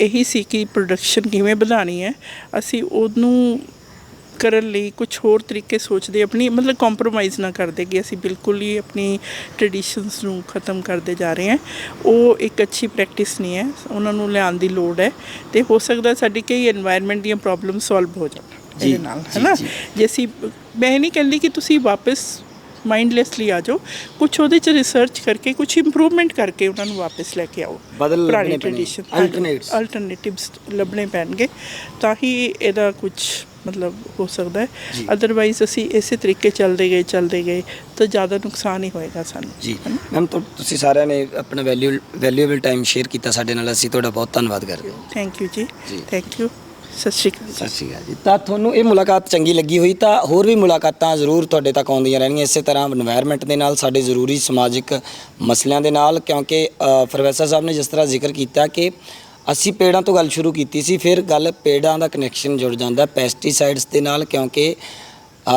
ਇਹੀ ਸੀ ਕਿ ਪ੍ਰੋਡਕਸ਼ਨ ਕਿਵੇਂ ਵਧਾਣੀ ਹੈ। ਅਸੀਂ ਉਹਨੂੰ ਕਰਨ ਲਈ ਕੁਝ ਹੋਰ ਤਰੀਕੇ ਸੋਚਦੇ ਆਪਣੀ ਮਤਲਬ ਕੰਪਰੋਮਾਈਜ਼ ਨਾ ਕਰਦੇ ਕਿ ਅਸੀਂ ਬਿਲਕੁਲ ਹੀ ਆਪਣੀ ਟ੍ਰੈਡੀਸ਼ਨਸ ਨੂੰ ਖਤਮ ਕਰਦੇ ਜਾ ਰਹੇ ਹਾਂ। ਉਹ ਇੱਕ ਅੱਛੀ ਪ੍ਰੈਕਟਿਸ ਨਹੀਂ ਹੈ ਉਹਨਾਂ ਨੂੰ ਲਿਆਉਣ ਦੀ ਲੋੜ ਹੈ ਤੇ ਹੋ ਸਕਦਾ ਸਾਡੀ ਕਈ এনवायरमेंट ਦੀਆਂ ਪ੍ਰੋਬਲਮ ਸੋਲਵ ਹੋ ਜਾਣ ਇਹਦੇ ਨਾਲ ਹੈਨਾ? ਜੇ। ਅਸੀਂ ਮੈਂ ਇਹ ਨਹੀਂ ਕਹਿੰਦੀ ਕਿ ਤੁਸੀਂ ਵਾਪਸ ਮਾਈਂਡਲੈਸਲੀ ਆ ਜਾਓ ਕੁਝ ਉਹਦੇ ਚ ਰਿਸਰਚ ਕਰਕੇ ਕੁਝ ਇੰਪਰੂਵਮੈਂਟ ਕਰਕੇ ਉਹਨਾਂ ਨੂੰ ਵਾਪਸ ਲੈ ਕੇ ਆਓ। ਬਦਲ ਲੱਭਣੇ ਪੈਣਗੇ ਅਲਟਰਨੇਟਿਵਸ ਲੱਭਣੇ ਪੈਣਗੇ ਤਾਂ ਹੀ ਇਹਦਾ ਕੁਝ ਮਤਲਬ ਹੋ ਸਕਦਾ ਹੈ। ਅਦਰਵਾਈਜ਼ ਅਸੀਂ ਇਸੇ ਤਰੀਕੇ ਚੱਲਦੇ ਗਏ ਚੱਲਦੇ ਗਏ ਤਾਂ ਜ਼ਿਆਦਾ ਨੁਕਸਾਨ ਹੀ ਹੋਏਗਾ ਸਾਨੂੰ। ਜੀ। ਮੈਮ ਤੁਸੀਂ ਸਾਰਿਆਂ ਨੇ ਆਪਣਾ ਵੈਲਿਊ ਵੈਲਿਊਏਬਲ ਟਾਈਮ ਸ਼ੇਅਰ ਕੀਤਾ ਸਾਡੇ ਨਾਲ। ਅਸੀਂ ਤੁਹਾਡਾ ਬਹੁਤ ਧੰਨਵਾਦ ਕਰਦੇ ਹਾਂ। ਥੈਂਕ ਯੂ ਜੀ। ਥੈਂਕ ਯੂ ਸਤਿ ਸ਼੍ਰੀ ਅਕਾਲ ਸਤਿ ਸ਼੍ਰੀ ਅਕਾਲ ਜੀ। ਤਾਂ ਤੁਹਾਨੂੰ ਇਹ ਮੁਲਾਕਾਤ ਚੰਗੀ ਲੱਗੀ ਹੋਈ ਤਾਂ ਹੋਰ ਵੀ ਮੁਲਾਕਾਤਾਂ ਜ਼ਰੂਰ ਤੁਹਾਡੇ ਤੱਕ ਆਉਂਦੀਆਂ ਰਹਿਣਗੀਆਂ। ਇਸੇ ਤਰ੍ਹਾਂ এনवायरमेंट ਦੇ ਨਾਲ ਸਾਡੇ ਜ਼ਰੂਰੀ ਸਮਾਜਿਕ ਮਸਲਿਆਂ ਦੇ ਨਾਲ ਕਿਉਂਕਿ ਪ੍ਰੋਫੈਸਰ ਸਾਹਿਬ ਨੇ ਜਿਸ ਤਰ੍ਹਾਂ ਜ਼ਿਕਰ ਕੀਤਾ ਕਿ ਅਸੀਂ ਪੇੜਾਂ ਤੋਂ ਗੱਲ ਸ਼ੁਰੂ ਕੀਤੀ ਸੀ, ਫਿਰ ਗੱਲ ਪੇੜਾਂ ਦਾ ਕਨੈਕਸ਼ਨ ਜੁੜ ਜਾਂਦਾ ਪੈਸਟੀਸਾਈਡਸ ਦੇ ਨਾਲ, ਕਿਉਂਕਿ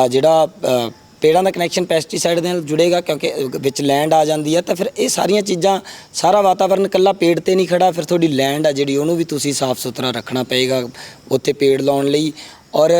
ਜਿਹੜਾ ਪੇੜਾਂ ਦਾ ਕਨੈਕਸ਼ਨ ਪੈਸਟੀਸਾਈਡ ਦੇ ਨਾਲ ਜੁੜੇਗਾ, ਕਿਉਂਕਿ ਵਿੱਚ ਲੈਂਡ ਆ ਜਾਂਦੀ ਹੈ, ਤਾਂ ਫਿਰ ਇਹ ਸਾਰੀਆਂ ਚੀਜ਼ਾਂ, ਸਾਰਾ ਵਾਤਾਵਰਨ ਇਕੱਲਾ ਪੇੜ ਤੇ ਨਹੀਂ ਖੜਾ, ਫਿਰ ਤੁਹਾਡੀ ਲੈਂਡ ਆ ਜਿਹੜੀ, ਉਹਨੂੰ ਵੀ ਤੁਸੀਂ ਸਾਫ਼ ਸੁਥਰਾ ਰੱਖਣਾ ਪਏਗਾ, ਉੱਥੇ ਪੇੜ ਲਾਉਣ ਲਈ। ਔਰ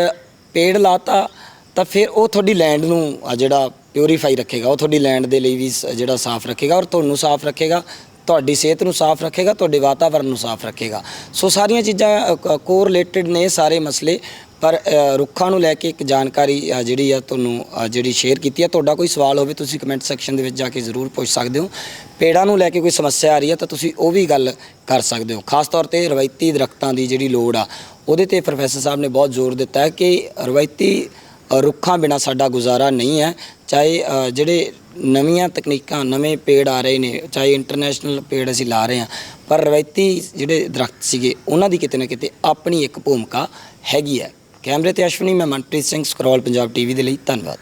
ਪੇੜ ਲਾਤਾ, ਤਾਂ ਫਿਰ ਉਹ ਤੁਹਾਡੀ ਲੈਂਡ ਨੂੰ ਜਿਹੜਾ ਪਿਉਰੀਫਾਈ ਰੱਖੇਗਾ, ਉਹ ਤੁਹਾਡੀ ਲੈਂਡ ਦੇ ਲਈ ਵੀ ਸ- ਜਿਹੜਾ ਸਾਫ਼ ਰੱਖੇਗਾ, ਔਰ ਤੁਹਾਨੂੰ ਸਾਫ਼ ਰੱਖੇਗਾ। ਤੁਹਾਡੀ ਸਿਹਤ ਨੂੰ ਸਾਫ਼ ਰੱਖੇਗਾ, ਤੁਹਾਡੇ ਵਾਤਾਵਰਨ ਨੂੰ ਸਾਫ਼ ਰੱਖੇਗਾ। ਸੋ ਸਾਰੀਆਂ ਚੀਜ਼ਾਂ ਕੋ ਕੋਰਿਲੇਟਡ ਨੇ ਸਾਰੇ ਮਸਲੇ, ਪਰ ਰੁੱਖਾਂ ਨੂੰ ਲੈ ਕੇ ਇੱਕ ਜਾਣਕਾਰੀ ਜਿਹੜੀ ਆ ਤੁਹਾਨੂੰ ਜਿਹੜੀ ਸ਼ੇਅਰ ਕੀਤੀ ਆ, ਤੁਹਾਡਾ ਕੋਈ ਸਵਾਲ ਹੋਵੇ ਤੁਸੀਂ ਕਮੈਂਟ ਸੈਕਸ਼ਨ ਦੇ ਵਿੱਚ ਜਾ ਕੇ ਜ਼ਰੂਰ ਪੁੱਛ ਸਕਦੇ ਹੋ। ਪੇੜਾਂ ਨੂੰ ਲੈ ਕੇ ਕੋਈ ਸਮੱਸਿਆ ਆ ਰਹੀ ਹੈ ਤਾਂ ਤੁਸੀਂ ਉਹ ਵੀ ਗੱਲ ਕਰ ਸਕਦੇ ਹੋ। ਖਾਸ ਤੌਰ ਤੇ ਰਵਾਇਤੀ ਦਰਖਤਾਂ ਦੀ ਜਿਹੜੀ ਲੋੜ ਆ, ਉਹਦੇ ਤੇ ਪ੍ਰੋਫੈਸਰ ਸਾਹਿਬ ਨੇ ਬਹੁਤ ਜ਼ੋਰ ਦਿੱਤਾ ਹੈ ਕਿ ਰਵਾਇਤੀ ਰੁੱਖਾਂ ਬਿਨਾ ਸਾਡਾ ਗੁਜ਼ਾਰਾ ਨਹੀਂ ਹੈ। ਚਾਹੇ ਜਿਹੜੇ ਨਵੀਆਂ ਤਕਨੀਕਾਂ, ਨਵੇਂ ਪੇੜ ਆ ਰਹੇ ਨੇ, ਚਾਹੇ ਇੰਟਰਨੈਸ਼ਨਲ ਪੇੜ ਅਸੀਂ ਲਾ ਰਹੇ ਹਾਂ, ਪਰ ਰਵਾਇਤੀ ਜਿਹੜੇ ਦਰਖਤ ਸੀਗੇ, ਉਹਨਾਂ ਦੀ ਕਿਤੇ ਨਾ ਕਿਤੇ ਆਪਣੀ ਇੱਕ ਭੂਮਿਕਾ ਹੈਗੀ ਹੈ। ਕੈਮਰੇ ਤੇ ਅਸ਼ਵਨੀ, ਮੈਂ ਮਨਪ੍ਰੀਤ ਸਿੰਘ, ਸਕਰੋਲ ਪੰਜਾਬ ਟੀਵੀ ਦੇ ਲਈ, ਧੰਨਵਾਦ।